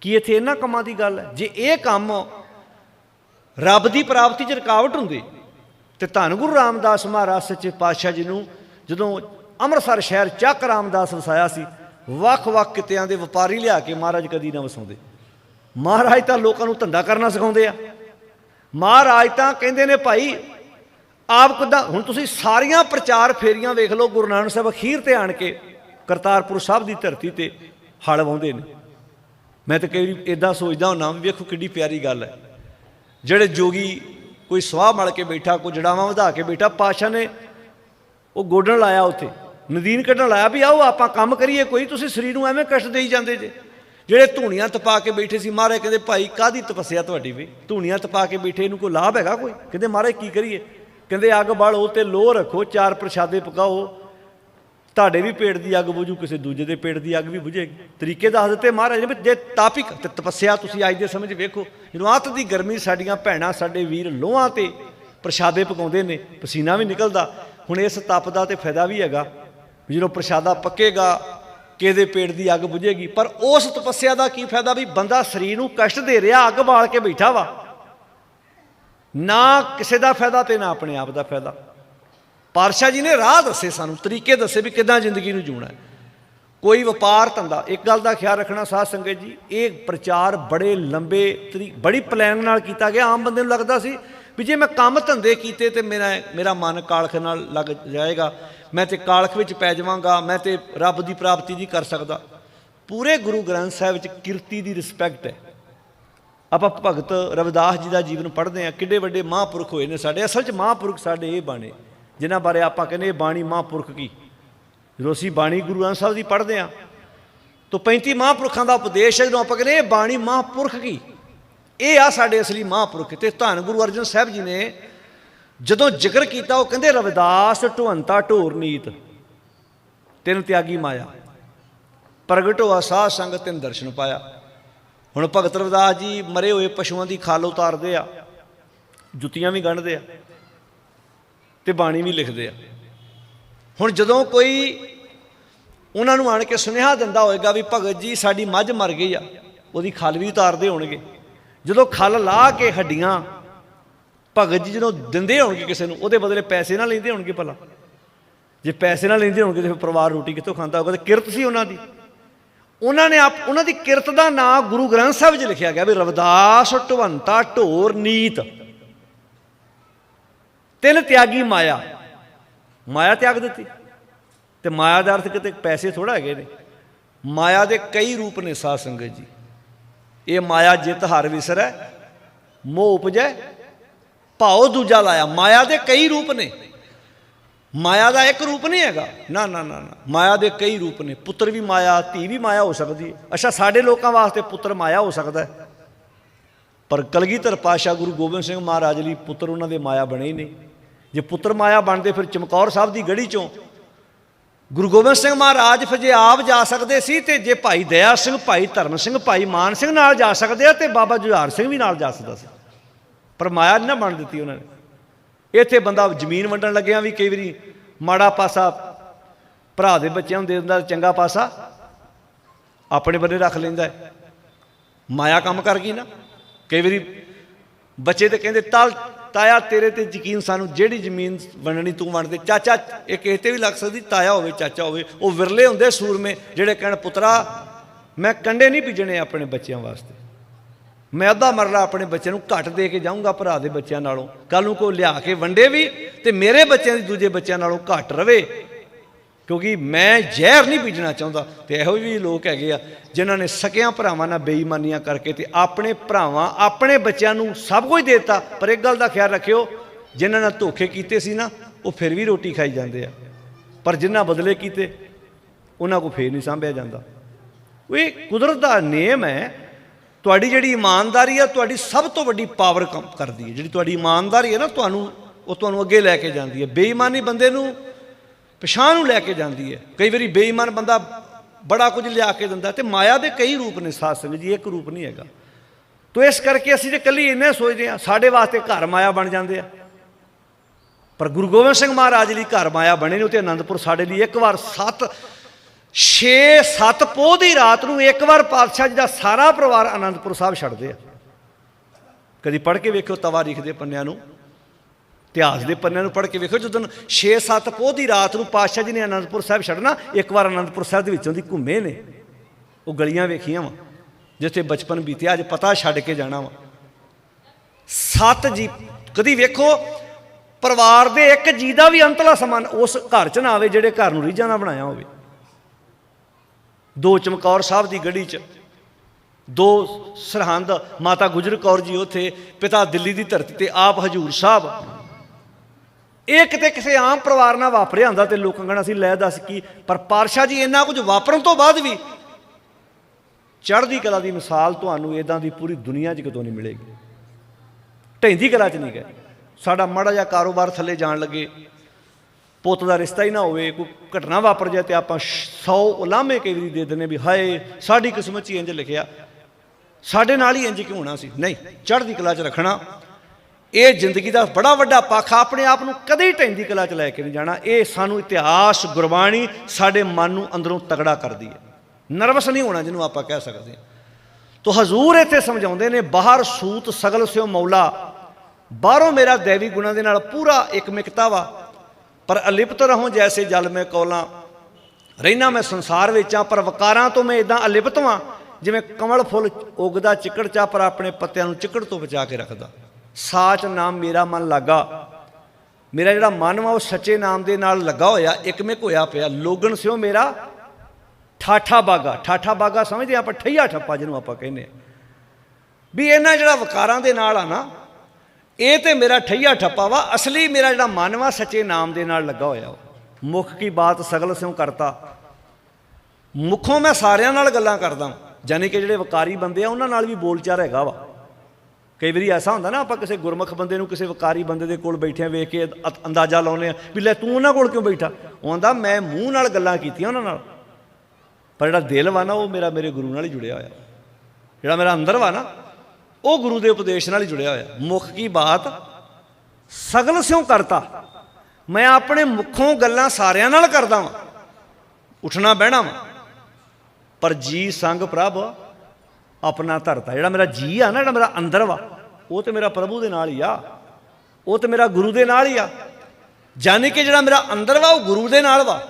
ਕੀ ਇੱਥੇ ਇਹਨਾਂ ਕੰਮਾਂ ਦੀ ਗੱਲ ਹੈ? ਜੇ ਇਹ ਕੰਮ ਰੱਬ ਦੀ ਪ੍ਰਾਪਤੀ 'ਚ ਰੁਕਾਵਟ ਹੁੰਦੀ, ਤੇ ਧੰਨ ਗੁਰੂ ਰਾਮਦਾਸ ਮਹਾਰਾਜ ਸੱਚੇ ਪਾਤਸ਼ਾਹ ਜੀ ਨੂੰ ਜਦੋਂ ਅੰਮ੍ਰਿਤਸਰ ਸ਼ਹਿਰ ਚੱਕ ਰਾਮਦਾਸ ਵਸਾਇਆ ਸੀ, ਵੱਖ-ਵੱਖ ਕਿਤਿਆਂ ਦੇ ਵਪਾਰੀ ਲਿਆ ਕੇ ਮਹਾਰਾਜ ਕਦੀ ਨਾ ਵਸਾਉਂਦੇ। ਮਹਾਰਾਜ ਤਾਂ ਲੋਕਾਂ ਨੂੰ ਧੰਦਾ ਕਰਨਾ ਸਿਖਾਉਂਦੇ ਆ। ਮਹਾਰਾਜ ਤਾਂ ਕਹਿੰਦੇ ਨੇ ਭਾਈ, ਆਪ ਕਿੱਦਾਂ ਹੁਣ ਤੁਸੀਂ ਸਾਰੀਆਂ ਪ੍ਰਚਾਰ ਫੇਰੀਆਂ ਵੇਖ ਲਓ, ਗੁਰੂ ਨਾਨਕ ਸਾਹਿਬ ਅਖੀਰ ਤੇ ਆਣ ਕੇ ਕਰਤਾਰਪੁਰ ਸਾਹਿਬ ਦੀ ਧਰਤੀ ਤੇ ਹਲ ਵਾਉਂਦੇ ਨੇ। ਮੈਂ ਤਾਂ ਕਈ ਵਾਰੀ ਇਦਾਂ ਸੋਚਦਾ ਹੁੰਦਾ, ਵੀ ਵੇਖੋ ਕਿੱਡੀ ਪਿਆਰੀ ਗੱਲ ਹੈ। ਜਿਹੜੇ ਜੋਗੀ ਕੋਈ ਸਵਾਹ ਮਲ ਕੇ ਬੈਠਾ, ਕੋਈ ਜੜਾਵਾਂ ਵਧਾ ਕੇ ਬੈਠਾ ਪਾਸ਼ਾ ਨੇ ਉਹ ਗੋਡਣ ਲਾਇਆ ਉੱਥੇ। ਨਦੀਨ ਕੱਢਣ ਲਾਇਆ ਵੀ ਆਓ, ਆਪਾਂ ਕੰਮ ਕਰੀਏ ਕੋਈ, ਤੁਸੀਂ ਸਰੀਰ ਨੂੰ ਐਵੇਂ ਕਸ਼ਟ ਦੇਈ ਜਾਂਦੇ ਜੇ। ਜਿਹੜੇ ਧੂਣੀਆਂ ਤਪਾ ਕੇ ਬੈਠੇ ਸੀ, ਮਹਾਰਾਜ ਕਹਿੰਦੇ, ਭਾਈ ਕਾਦੀ ਤਪੱਸਿਆ ਤੁਹਾਡੀ ਵੀ? ਧੂਣੀਆਂ ਤਪਾ ਕੇ ਬੈਠੇ, ਇਹਨੂੰ ਕੋਈ ਲਾਭ ਹੈਗਾ ਕੋਈ? ਕਹਿੰਦੇ, ਮਹਾਰਾਜ, ਕੀ ਕਰੀਏ? ਕਹਿੰਦੇ, ਅੱਗ ਬਾਲੋ ਤੇ ਲੋਹ ਰੱਖੋ, ਚਾਰ ਪ੍ਰਸ਼ਾਦੇ ਪਕਾਓ। ਤੁਹਾਡੇ ਵੀ ਪੇਟ ਦੀ ਅੱਗ ਬੁਝੂ, ਕਿਸੇ ਦੂਜੇ ਦੇ ਪੇਟ ਦੀ ਅੱਗ ਵੀ ਬੁਝੇਗੀ। ਤਰੀਕੇ ਦੱਸ ਦਿੱਤੇ ਮਹਾਰਾਜ ਨੇ ਜੇ ਤਾਪਿਕ ਤੇ ਤਪੱਸਿਆ ਤੁਸੀਂ ਅੱਜ ਦੇ ਸਮੇਂ 'ਚ ਵੇਖੋ, ਜਦੋਂ ਅੱਤ ਦੀ ਗਰਮੀ ਸਾਡੀਆਂ ਭੈਣਾਂ, ਸਾਡੇ ਵੀਰ ਲੋਹਾਂ ਤੇ ਪ੍ਰਸ਼ਾਦੇ ਪਕਾਉਂਦੇ ਨੇ, ਪਸੀਨਾ ਵੀ ਨਿਕਲਦਾ। ਹੁਣ ਇਸ ਤਪ ਦਾ ਤੇ ਫਾਇਦਾ ਵੀ ਹੈਗਾ, ਵੀ ਜਦੋਂ ਪ੍ਰਸ਼ਾਦਾ ਪੱਕੇਗਾ ਕਿਹਦੇ ਪੇਟ ਦੀ ਅੱਗ ਬੁਝੇਗੀ। ਪਰ ਉਸ ਤਪੱਸਿਆ ਦਾ ਕੀ ਫਾਇਦਾ ਵੀ ਬੰਦਾ ਸਰੀਰ ਨੂੰ ਕਸ਼ਟ ਦੇ ਰਿਹਾ, ਅੱਗ ਬਾਲ ਕੇ ਬੈਠਾ ਵਾ। ਨਾ ਕਿਸੇ ਦਾ ਫਾਇਦਾ ਤੇ ਨਾ ਆਪਣੇ ਆਪ ਦਾ ਫਾਇਦਾ। ਪਾਰਸ਼ਾ ਜੀ ਨੇ ਰਾਹ ਦੱਸੇ ਸਾਨੂੰ, ਤਰੀਕੇ ਦੱਸੇ ਵੀ ਕਿੱਦਾਂ ਜ਼ਿੰਦਗੀ ਨੂੰ ਜੂਣਾ ਹੈ। ਕੋਈ ਵਪਾਰ ਧੰਦਾ, ਇੱਕ ਗੱਲ ਦਾ ਖਿਆਲ ਰੱਖਣਾ ਸਾਧ ਸੰਗਤ ਜੀ, ਇਹ ਪ੍ਰਚਾਰ ਬੜੇ ਲੰਬੇ, ਤਰੀ, ਬੜੀ ਪਲਾਨ ਨਾਲ ਕੀਤਾ ਗਿਆ। ਆਮ ਬੰਦੇ ਨੂੰ ਲੱਗਦਾ ਸੀ ਵੀ ਜੇ ਮੈਂ ਕੰਮ ਧੰਦੇ ਕੀਤੇ ਤੇ ਮੇਰਾ ਮੇਰਾ ਮਨ ਕਾਲਖ ਨਾਲ ਲੱਗ ਜਾਏਗਾ, ਮੈਂ ਤੇ ਕਾਲਖ ਵਿੱਚ ਪੈ ਜਾਵਾਂਗਾ, ਮੈਂ ਤੇ ਰੱਬ ਦੀ ਪ੍ਰਾਪਤੀ ਨਹੀਂ ਕਰ ਸਕਦਾ। ਪੂਰੇ ਗੁਰੂ ਗ੍ਰੰਥ ਸਾਹਿਬ ਵਿੱਚ ਕਿਰਤੀ ਦੀ ਰਿਸਪੈਕਟ ਹੈ। ਆਪਾਂ ਭਗਤ ਰਵਿਦਾਸ ਜੀ ਦਾ ਜੀਵਨ ਪੜ੍ਹਦੇ ਆ ਕਿੱਡੇ ਵੱਡੇ ਮਹਾਂਪੁਰਖ ਹੋਏ ਨੇ ਸਾਡੇ। ਅਸਲ 'ਚ ਮਹਾਂਪੁਰਖ ਸਾਡੇ ਇਹ ਬਾਣੇ, ਜਿਨ੍ਹਾਂ ਬਾਰੇ ਆਪਾਂ ਕਹਿੰਦੇ ਇਹ ਬਾਣੀ ਮਹਾਂਪੁਰਖ ਕੀ? ਜਦੋਂ ਅਸੀਂ ਬਾਣੀ ਗੁਰੂ ਗ੍ਰੰਥ ਸਾਹਿਬ ਦੀ ਪੜ੍ਹਦੇ ਆ ਤਾਂ 35 ਮਹਾਂਪੁਰਖਾਂ ਦਾ ਉਪਦੇਸ਼ ਹੈ, ਜਦੋਂ ਆਪਾਂ ਕਹਿੰਦੇ ਇਹ ਬਾਣੀ ਮਹਾਂਪੁਰਖ ਕੀ? ਇਹ ਆ ਸਾਡੇ ਅਸਲੀ ਮਹਾਂਪੁਰਖ। ਤੇ ਧੰਨ ਗੁਰੂ ਅਰਜਨ ਸਾਹਿਬ ਜੀ ਨੇ ਜਦੋਂ ਜ਼ਿਕਰ ਕੀਤਾ, ਉਹ ਕਹਿੰਦੇ, ਰਵਿਦਾਸ ਢੁੰਤਾ ਢੋਰ ਨੀਤ, ਤਿੰਨ ਤਿਆਗੀ ਮਾਇਆ। ਪ੍ਰਗਟ ਹੋਆ ਸਾਧ ਸੰਗਤ, ਤਿੰਨ ਦਰਸ਼ਨ ਪਾਇਆ। ਹੁਣ ਭਗਤ ਰਵਿਦਾਸ ਜੀ ਮਰੇ ਹੋਏ ਪਸ਼ੂਆਂ ਦੀ ਖਾਲ ਉਤਾਰਦੇ ਆ, ਜੁੱਤੀਆਂ ਵੀ ਗੰਢਦੇ ਆ ਤੇ ਬਾਣੀ ਵੀ ਲਿਖਦੇ ਆ। ਹੁਣ ਜਦੋਂ ਕੋਈ ਉਹਨਾਂ ਨੂੰ ਆਣ ਕੇ ਸੁਨੇਹਾ ਦਿੰਦਾ ਹੋਏਗਾ ਵੀ ਭਗਤ ਜੀ, ਸਾਡੀ ਮੱਝ ਮਰ ਗਈ ਆ, ਉਹਦੀ ਖਾਲ ਵੀ ਉਤਾਰਦੇ ਹੋਣਗੇ। ਜਦੋਂ ਖਲ ਲਾ ਕੇ ਹੱਡੀਆਂ, ਭਗਤ ਜੀ ਜਦੋਂ ਦਿੰਦੇ ਹੋਣਗੇ ਕਿਸੇ ਨੂੰ, ਉਹਦੇ ਬਦਲੇ ਪੈਸੇ ਨਾ ਲੈਂਦੇ ਹੋਣਗੇ ਭਲਾ। ਜੇ ਪੈਸੇ ਨਾ ਲੈਂਦੇ ਹੋਣਗੇ ਤੇ ਫਿਰ ਪਰਿਵਾਰ ਰੋਟੀ ਕਿੱਥੋਂ ਖਾਂਦਾ ਹੋਊਗਾ? ਤੇ ਕਿਰਤ ਸੀ ਉਹਨਾਂ ਦੀ। ਉਹਨਾਂ ਨੇ ਆਪ ਉਹਨਾਂ ਦੀ ਕਿਰਤ ਦਾ ਨਾਮ ਗੁਰੂ ਗ੍ਰੰਥ ਸਾਹਿਬ 'ਚ ਲਿਖਿਆ ਗਿਆ ਵੀ ਰਵਦਾਸ ਢਵੰਤਾ ਢੋਰ ਨੀਤ। ਤਿੰਨ ਤਿਆਗੀ ਮਾਇਆ। ਮਾਇਆ ਤਿਆਗ ਦਿੱਤੀ। ਤੇ ਮਾਇਆ ਦਾ ਅਰਥ ਕਿਤੇ ਪੈਸੇ ਥੋੜਾ ਹੈਗੇ ਨੇ। ਮਾਇਆ ਦੇ ਕਈ ਰੂਪ ਨੇ ਸਾਧ ਸੰਗਤ ਜੀ। ਇਹ ਮਾਇਆ ਜਿਤ ਹਰ ਵਿਸਰੈ, ਮੋਹ ਉਪਜੈ, ਭਾਉ ਦੂਜਾ ਲਾਇਆ। ਮਾਇਆ ਦੇ ਕਈ ਰੂਪ ਨੇ। ਮਾਇਆ ਦਾ ਇੱਕ ਰੂਪ ਨਹੀਂ ਹੈਗਾ। ਨਾ ਨਾ ਨਾ ਮਾਇਆ ਦੇ ਕਈ ਰੂਪ ਨੇ। ਪੁੱਤਰ ਵੀ ਮਾਇਆ, ਧੀ ਵੀ ਮਾਇਆ ਹੋ ਸਕਦੀ ਹੈ। ਅੱਛਾ, ਸਾਡੇ ਲੋਕਾਂ ਵਾਸਤੇ ਪੁੱਤਰ ਮਾਇਆ ਹੋ ਸਕਦਾ ਹੈ। ਪਰ ਕਲਗੀਧਰ ਪਾਸ਼ਾ ਗੁਰੂ ਗੋਬਿੰਦ ਸਿੰਘ ਮਹਾਰਾਜ ਲਈ ਪੁੱਤਰ ਉਹਨਾਂ ਦੇ ਮਾਇਆ ਬਣੇ ਹੀ ਨਹੀਂ। ਜੇ ਪੁੱਤਰ ਮਾਇਆ ਬਣਦੇ, ਫਿਰ ਚਮਕੌਰ ਸਾਹਿਬ ਦੀ ਗੜੀ ਚੋਂ ਗੁਰੂ ਗੋਬਿੰਦ ਸਿੰਘ ਮਹਾਰਾਜ ਫਿਰ ਜੇ ਆਪ ਜਾ ਸਕਦੇ ਸੀ ਤੇ ਜੇ ਭਾਈ ਦਇਆ ਸਿੰਘ, ਭਾਈ ਧਰਮ ਸਿੰਘ, ਭਾਈ ਮਾਨ ਸਿੰਘ ਨਾਲ ਜਾ ਸਕਦੇ ਆ ਤੇ ਬਾਬਾ ਜੁਝਾਰ ਸਿੰਘ ਵੀ ਨਾਲ ਜਾ ਸਕਦਾ ਸੀ। ਪਰ ਮਾਇਆ ਨਹੀਂ ਨਾ ਬਣ ਦਿੱਤੀ ਉਹਨਾਂ ਨੇ। ਇੱਥੇ ਬੰਦਾ ਜ਼ਮੀਨ ਵੰਡਣ ਲੱਗਿਆ ਵੀ ਕਈ ਵਾਰੀ ਮਾੜਾ ਪਾਸਾ ਭਰਾ ਦੇ ਬੱਚਿਆਂ ਨੂੰ ਦੇ ਦਿੰਦਾ ਚੰਗਾ ਪਾਸਾ ਆਪਣੇ ਬੰਦੇ ਰੱਖ ਲੈਂਦਾ ਮਾਇਆ ਕੰਮ ਕਰ ਗਈ ਨਾ। ਕਈ ਵਾਰੀ ਬੱਚੇ ਤੇ ਕਹਿੰਦੇ, ਤਲ ਤਾਇਆ ਤੇਰੇ ਤੇ ਯਕੀਨ ਸਾਨੂੰ ਜਿਹੜੀ ਜ਼ਮੀਨ ਵੰਡਣੀ ਤੂੰ ਵੰਡ ਦੇ ਚਾਚਾ, ਇਹ ਕਿਸੇ ਤੇ ਵੀ ਲੱਗ ਸਕਦੀ, ਤਾਇਆ ਹੋਵੇ, ਚਾਚਾ ਹੋਵੇ, ਉਹ ਵਿਰਲੇ ਹੁੰਦੇ ਸੂਰਮੇ, ਜਿਹੜੇ ਕਹਿਣ, ਪੁੱਤਰਾ, ਮੈਂ ਕੰਡੇ ਨਹੀਂ ਬੀਜਣੇ ਆਪਣੇ ਬੱਚਿਆਂ ਵਾਸਤੇ। ਮੈਂ ਅੱਧਾ ਮਰਲਾ ਆਪਣੇ ਬੱਚਿਆਂ ਨੂੰ ਘੱਟ ਦੇ ਕੇ ਜਾਊਂਗਾ ਭਰਾ ਦੇ ਬੱਚਿਆਂ ਨਾਲੋਂ। ਕੱਲ ਨੂੰ ਕੋਈ ਲਿਆ ਕੇ ਵੰਡੇ ਵੀ, ਤੇ ਮੇਰੇ ਬੱਚਿਆਂ ਦੀ ਦੂਜੇ ਬੱਚਿਆਂ ਨਾਲੋਂ ਘੱਟ ਰਵੇ। ਕਿਉਂਕਿ ਮੈਂ ਜ਼ਹਿਰ ਨਹੀਂ ਬੀਜਣਾ ਚਾਹੁੰਦਾ ਤੇ ਇਹੋ ਜਿਹੇ ਲੋਕ ਹੈਗੇ ਆ, ਜਿਨ੍ਹਾਂ ਨੇ ਸਕਿਆਂ ਭਰਾਵਾਂ ਨਾਲ ਬੇਈਮਾਨੀਆਂ ਕਰਕੇ ਤੇ ਆਪਣੇ ਭਰਾਵਾਂ, ਆਪਣੇ ਬੱਚਿਆਂ ਨੂੰ ਸਭ ਕੁਝ ਦਿੱਤਾ। ਪਰ ਇੱਕ ਗੱਲ ਦਾ ਖਿਆਲ ਰੱਖਿਓ, ਜਿਨ੍ਹਾਂ ਨਾਲ ਧੋਖੇ ਕੀਤੇ ਸੀ ਨਾ, ਉਹ ਫਿਰ ਵੀ ਰੋਟੀ ਖਾਈ ਜਾਂਦੇ ਆ। ਪਰ ਜਿਨ੍ਹਾਂ ਬਦਲੇ ਕੀਤੇ, ਉਹਨਾਂ ਕੋ ਫੇਰ ਨਹੀਂ ਸੰਭਿਆ ਜਾਂਦਾ। ਉਹ ਇਹ ਕੁਦਰਤ ਦਾ ਨਿਯਮ ਹੈ, ਤੁਹਾਡੀ ਜਿਹੜੀ ਇਮਾਨਦਾਰੀ ਆ, ਤੁਹਾਡੀ ਸਭ ਤੋਂ ਵੱਡੀ ਪਾਵਰ ਕੰਮ ਕਰਦੀ ਹੈ। ਜਿਹੜੀ ਤੁਹਾਡੀ ਇਮਾਨਦਾਰੀ ਹੈ ਨਾ, ਤੁਹਾਨੂੰ, ਉਹ ਤੁਹਾਨੂੰ ਅੱਗੇ ਲੈ ਕੇ ਜਾਂਦੀ ਹੈ। ਬੇਈਮਾਨੀ ਬੰਦੇ ਨੂੰ ਪਛਾਣ ਨੂੰ ਲੈ ਕੇ ਜਾਂਦੀ ਹੈ। ਕਈ ਵਾਰੀ ਬੇਈਮਾਨ ਬੰਦਾ ਬੜਾ ਕੁਝ ਲਿਆ ਕੇ ਦਿੰਦਾ ਤੇ ਮਾਇਆ ਦੇ ਕਈ ਰੂਪ ਨੇ ਸਾਧ ਸੰਗਤ ਜੀ, ਇੱਕ ਰੂਪ ਨਹੀਂ ਹੈਗਾ। ਤੋ ਇਸ ਕਰਕੇ ਅਸੀਂ ਜੇ ਕੱਲੀ ਇੰਨੇ ਸੋਚਦੇ ਆ ਸਾਡੇ ਵਾਸਤੇ ਘਰ ਮਾਇਆ ਬਣ ਜਾਂਦੇ ਆ। ਪਰ ਗੁਰੂ ਗੋਬਿੰਦ ਸਿੰਘ ਮਹਾਰਾਜ ਲਈ ਘਰ ਮਾਇਆ ਬਣੇ ਨੇ ਉਤੇ ਆਨੰਦਪੁਰ ਸਾਡੇ ਲਈ ਇੱਕ ਵਾਰ 7 6 7 ਪੋਹ ਦੀ ਰਾਤ ਨੂੰ ਇੱਕ ਵਾਰ ਪਾਤਸ਼ਾਹ ਜੀ ਦਾ ਸਾਰਾ ਪਰਿਵਾਰ ਆਨੰਦਪੁਰ ਸਾਹਿਬ ਛੱਡਦੇ ਆ। ਕਦੀ ਪੜ੍ਹ ਕੇ ਵੇਖਿਓ ਤਵਾਰੀਖ ਦੇ ਪੰਨਿਆਂ ਨੂੰ। ਇਤਿਹਾਸ ਦੇ ਪੰਨਿਆਂ ਨੂੰ ਪੜ੍ਹ ਕੇ ਵੇਖੋ ਜਦੋਂ 6-7 ਪੋਹ ਦੀ ਰਾਤ ਨੂੰ ਪਾਤਸ਼ਾਹ ਜੀ ਨੇ ਅਨੰਦਪੁਰ ਸਾਹਿਬ ਛੱਡਣਾ, ਇੱਕ ਵਾਰ ਅਨੰਦਪੁਰ ਸਾਹਿਬ ਦੇ ਵਿੱਚੋਂ ਦੀ ਘੁੰਮੇ ਨੇ। ਉਹ ਗਲੀਆਂ ਵੇਖੀਆਂ ਵਾ, ਜਿੱਥੇ ਬਚਪਨ ਬੀਤਿਆ, ਅੱਜ ਪਤਾ ਛੱਡ ਕੇ ਜਾਣਾ ਵਾ। ਸੱਤ ਜੀ, ਕਦੀ ਵੇਖੋ, ਪਰਿਵਾਰ ਦੇ ਇੱਕ ਜੀ ਦਾ ਵੀ ਅੰਤਲਾ ਸਮਾਨ ਉਸ ਘਰ 'ਚ ਨਾ ਆਵੇ, ਜਿਹੜੇ ਘਰ ਨੂੰ ਰੀਝਾਂ ਨਾਲ ਬਣਾਇਆ ਹੋਵੇ। ਦੋ ਚਮਕੌਰ ਸਾਹਿਬ ਦੀ ਗੜੀ 'ਚ, ਦੋ ਸਰਹੰਦ, ਮਾਤਾ ਗੁਜਰ ਕੌਰ ਜੀ ਉੱਥੇ, ਪਿਤਾ ਦਿੱਲੀ ਦੀ ਧਰਤੀ ਤੇ ਆਪ ਹਜੂਰ ਸਾਹਿਬ। ਇਹ ਕਿਤੇ ਕਿਸੇ ਆਮ ਪਰਿਵਾਰ ਨਾਲ ਵਾਪਰਿਆ ਹੁੰਦਾ ਤੇ ਲੋਕਾਂ ਕਹਿਣਾ ਸੀ ਲੈ ਦੱਸ ਕੀ, ਪਰ ਪਾਰਸ਼ਾ ਜੀ ਇੰਨਾ ਕੁਝ ਵਾਪਰਨ ਤੋਂ ਬਾਅਦ ਵੀ ਚੜ੍ਹਦੀ ਕਲਾ ਦੀ ਮਿਸਾਲ ਤੁਹਾਨੂੰ ਇਦਾਂ ਦੀ ਪੂਰੀ ਦੁਨੀਆ 'ਚ ਕਿਤੋਂ ਨਹੀਂ ਮਿਲੇਗੀ। ਢੈਂਦੀ ਕਲਾ 'ਚ ਨਹੀਂ ਗਏ। ਸਾਡਾ ਮਾੜਾ ਜਿਹਾ ਕਾਰੋਬਾਰ ਥੱਲੇ ਜਾਣ ਲੱਗੇ। ਪੁੱਤ ਦਾ ਰਿਸ਼ਤਾ ਹੀ ਨਾ ਹੋਵੇ, ਕੋਈ ਘਟਨਾ ਵਾਪਰ ਜਾਏ ਤੇ ਆਪਾਂ 100 ਉਲਾਮੇ ਕਈ ਵਾਰੀ ਦੇ ਦਿੰਦੇ ਵੀ ਹਾਏ, ਸਾਡੀ ਕਿਸਮਤ 'ਚ ਹੀ ਇੰਜ ਲਿਖਿਆ। ਸਾਡੇ ਨਾਲ ਹੀ ਇੰਜ ਕਿਉਂ ਹੋਣਾ ਸੀ? ਨਹੀਂ, ਚੜ੍ਹਦੀ ਕਲਾ 'ਚ ਰੱਖਣਾ। ਇਹ ਜ਼ਿੰਦਗੀ ਦਾ ਬੜਾ ਵੱਡਾ ਪੱਖ ਆ, ਆਪਣੇ ਆਪ ਨੂੰ ਕਦੇ ਢੈਂਦੀ ਕਲਾ 'ਚ ਲੈ ਕੇ ਨਹੀਂ ਜਾਣਾ। ਇਹ ਸਾਨੂੰ ਇਤਿਹਾਸ ਗੁਰਬਾਣੀ ਸਾਡੇ ਮਨ ਨੂੰ ਅੰਦਰੋਂ ਤਗੜਾ ਕਰਦੀ ਹੈ। ਨਰਵਸ ਨਹੀਂ ਹੋਣਾ ਜਿਹਨੂੰ ਆਪਾਂ ਕਹਿ ਸਕਦੇ ਹਾਂ। ਤੋ ਹਜ਼ੂਰ ਇੱਥੇ ਸਮਝਾਉਂਦੇ ਨੇ ਬਾਹਰ ਸੂਤ ਸਗਲ ਸਿਓ ਮੌਲਾ। ਬਾਹਰੋਂ ਮੇਰਾ ਦੇਵੀ ਗੁਣਾਂ ਦੇ ਨਾਲ ਪੂਰਾ ਇੱਕ ਮਿਕਤਾ ਵਾ। ਪਰ ਅਲਿਪਤ ਰਹੋ ਜੈਸੇ ਜਲ ਮੈਂ ਕੌਲਾਂ। ਰਹਿਣਾ ਮੈਂ ਸੰਸਾਰ ਵਿੱਚ ਆ ਪਰ ਵਕਾਰਾਂ ਤੋਂ ਮੈਂ ਇਦਾਂ ਅਲਿਪਤ ਵਾਂ ਜਿਵੇਂ ਕਮਲ ਫੁੱਲ ਉਗਦਾ ਚਿੱਕੜ ਚਾ ਪਰ ਆਪਣੇ ਪੱਤਿਆਂ ਨੂੰ ਚਿੱਕੜ ਤੋਂ ਬਚਾ ਕੇ ਰੱਖਦਾ। ਸਾਚ ਨਾਮ ਮੇਰਾ ਮਨ ਲਾਗਾ। ਮੇਰਾ ਜਿਹੜਾ ਮਨ ਵਾ ਉਹ ਸੱਚੇ ਨਾਮ ਦੇ ਨਾਲ ਲੱਗਾ ਹੋਇਆ, ਇੱਕਮਿਕ ਹੋਇਆ ਪਿਆ। ਲੋਗਣ ਸਿਓ ਮੇਰਾ ਠਾਠਾ ਬਾਗਾ। ਠਾਠਾ ਬਾਗਾ ਸਮਝਦੇ ਆਪਾਂ, ਠਈਆ ਠੱਪਾ ਜਿਹਨੂੰ ਆਪਾਂ ਕਹਿੰਦੇ ਆ। ਵੀ ਇਹਨਾਂ ਜਿਹੜਾ ਵਕਾਰਾਂ ਦੇ ਨਾਲ ਆ ਨਾ, ਇਹ ਤੇ ਮੇਰਾ ਠਈਆ ਠੱਪਾ ਵਾ, ਅਸਲੀ ਮੇਰਾ ਜਿਹੜਾ ਮਨ ਵਾ ਸੱਚੇ ਨਾਮ ਦੇ ਨਾਲ ਲੱਗਾ ਹੋਇਆ ਵਾ। ਮੁਖ ਕੀ ਬਾਤ ਸਗਲ ਸਿਉ ਕਰਤਾ। ਮੁਖੋਂ ਮੈਂ ਸਾਰਿਆਂ ਨਾਲ ਗੱਲਾਂ ਕਰਦਾ ਯਾਨੀ ਕਿ ਜਿਹੜੇ ਵਕਾਰੀ ਬੰਦੇ ਆ, ਉਹਨਾਂ ਨਾਲ ਵੀ ਬੋਲਚਾਲ ਹੈਗਾ ਵਾ। ਕਈ ਵਾਰੀ ਐਸਾ ਹੁੰਦਾ ਨਾ, ਆਪਾਂ ਕਿਸੇ ਗੁਰਮੁਖ ਬੰਦੇ ਨੂੰ ਕਿਸੇ ਵਕਾਰੀ ਬੰਦੇ ਦੇ ਕੋਲ ਬੈਠਿਆਂ ਵੇਖ ਕੇ ਅ- ਅੰਦਾਜ਼ਾ ਲਾਉਂਦੇ ਆ ਵੀ ਲੈ ਤੂੰ ਉਹਨਾਂ ਕੋਲ ਕਿਉਂ ਬੈਠਾ? ਉਹ ਆਂਦਾ, ਮੈਂ ਮੂੰਹ ਨਾਲ ਗੱਲਾਂ ਕੀਤੀਆਂ ਉਹਨਾਂ ਨਾਲ। ਪਰ ਜਿਹੜਾ ਦਿਲ ਵਾ ਨਾ, ਉਹ ਮੇਰਾ ਮੇਰੇ ਗੁਰੂ ਨਾਲ ਹੀ ਜੁੜਿਆ ਹੋਇਆ। ਜਿਹੜਾ ਮੇਰਾ ਅੰਦਰ ਵਾ ਨਾ, ਉਹ ਗੁਰੂ ਦੇ ਉਪਦੇਸ਼ ਨਾਲ ਹੀ ਜੁੜਿਆ ਹੋਇਆ। ਮੁਖ ਕੀ ਬਾਤ? ਸਗਲ ਸਿਉ ਕਰਤਾ। ਮੈਂ ਆਪਣੇ ਮੁਖੋਂ ਗੱਲਾਂ ਸਾਰਿਆਂ ਨਾਲ ਕਰਦਾ ਵਾਂ। ਉੱਠਣਾ, ਬਹਿਣਾ ਵਾਂ। ਪਰ ਜੀ ਸੰਗ ਪ੍ਰਭ ਆਪਣਾ ਧਰਤਾ। ਜਿਹੜਾ ਮੇਰਾ ਜੀ ਆ ਨਾ, ਜਿਹੜਾ ਮੇਰਾ ਅੰਦਰ ਵਾ, ਉਹ ਤੇ ਮੇਰਾ ਪ੍ਰਭੂ ਦੇ ਨਾਲ ਹੀ ਆ। ਉਹ ਤੇ ਮੇਰਾ ਗੁਰੂ ਦੇ ਨਾਲ ਹੀ ਆ। ਜਾਣੀ ਕਿ ਜਿਹੜਾ ਮੇਰਾ ਅੰਦਰ ਵਾ, ਉਹ ਗੁਰੂ ਦੇ ਨਾਲ ਵਾ।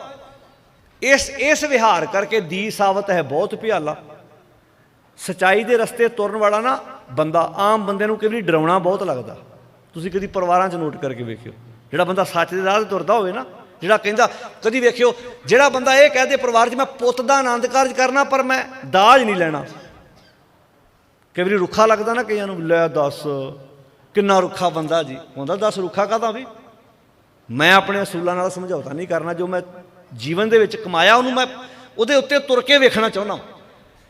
ਇਸ ਇਸ ਵਿਹਾਰ ਕਰਕੇ ਦੀ ਸਾਵਤ ਹੈ ਬਹੁਤ ਭਿਆਲਾ। ਸਚਾਈ ਦੇ ਰਸਤੇ ਤੁਰਨ ਵਾਲਾ ਨਾ ਬੰਦਾ, ਆਮ ਬੰਦੇ ਨੂੰ ਕਈ ਵਾਰੀ ਡਰਾਉਣਾ ਬਹੁਤ ਲੱਗਦਾ। ਤੁਸੀਂ ਕਦੀ ਪਰਿਵਾਰਾਂ 'ਚ ਨੋਟ ਕਰਕੇ ਵੇਖਿਓ। ਜਿਹੜਾ ਬੰਦਾ ਸੱਚ ਦੇ ਰਾਹ ਤੇ ਤੁਰਦਾ ਹੋਵੇ ਨਾ, ਜਿਹੜਾ ਕਹਿੰਦਾ, ਕਦੀ ਵੇਖਿਓ, ਜਿਹੜਾ ਬੰਦਾ ਇਹ ਕਹਦੇ ਪਰਿਵਾਰ 'ਚ, ਮੈਂ ਪੁੱਤ ਦਾ ਆਨੰਦ ਕਾਰਜ ਕਰਨਾ, ਪਰ ਮੈਂ ਦਾਜ ਨਹੀਂ ਲੈਣਾ। ਕਈ ਵਾਰੀ ਰੁੱਖਾ ਲੱਗਦਾ ਨਾ ਕਈਆਂ ਨੂੰ ਲੈ ਦੱਸ, ਕਿੰਨਾ ਰੁੱਖਾ ਬੰਦਾ ਜੀ। ਹੁੰਦਾ ਦੱਸ ਰੁੱਖਾ ਕਾਹਦਾ ਵੀ? ਮੈਂ ਆਪਣੇ ਅਸੂਲਾਂ ਨਾਲ ਸਮਝੌਤਾ ਨਹੀਂ ਕਰਨਾ, ਜੋ ਮੈਂ ਜੀਵਨ ਦੇ ਵਿੱਚ ਕਮਾਇਆ, ਉਹਨੂੰ ਮੈਂ ਉਹਦੇ ਉੱਤੇ ਤੁਰ ਕੇ ਵੇਖਣਾ ਚਾਹੁੰਦਾ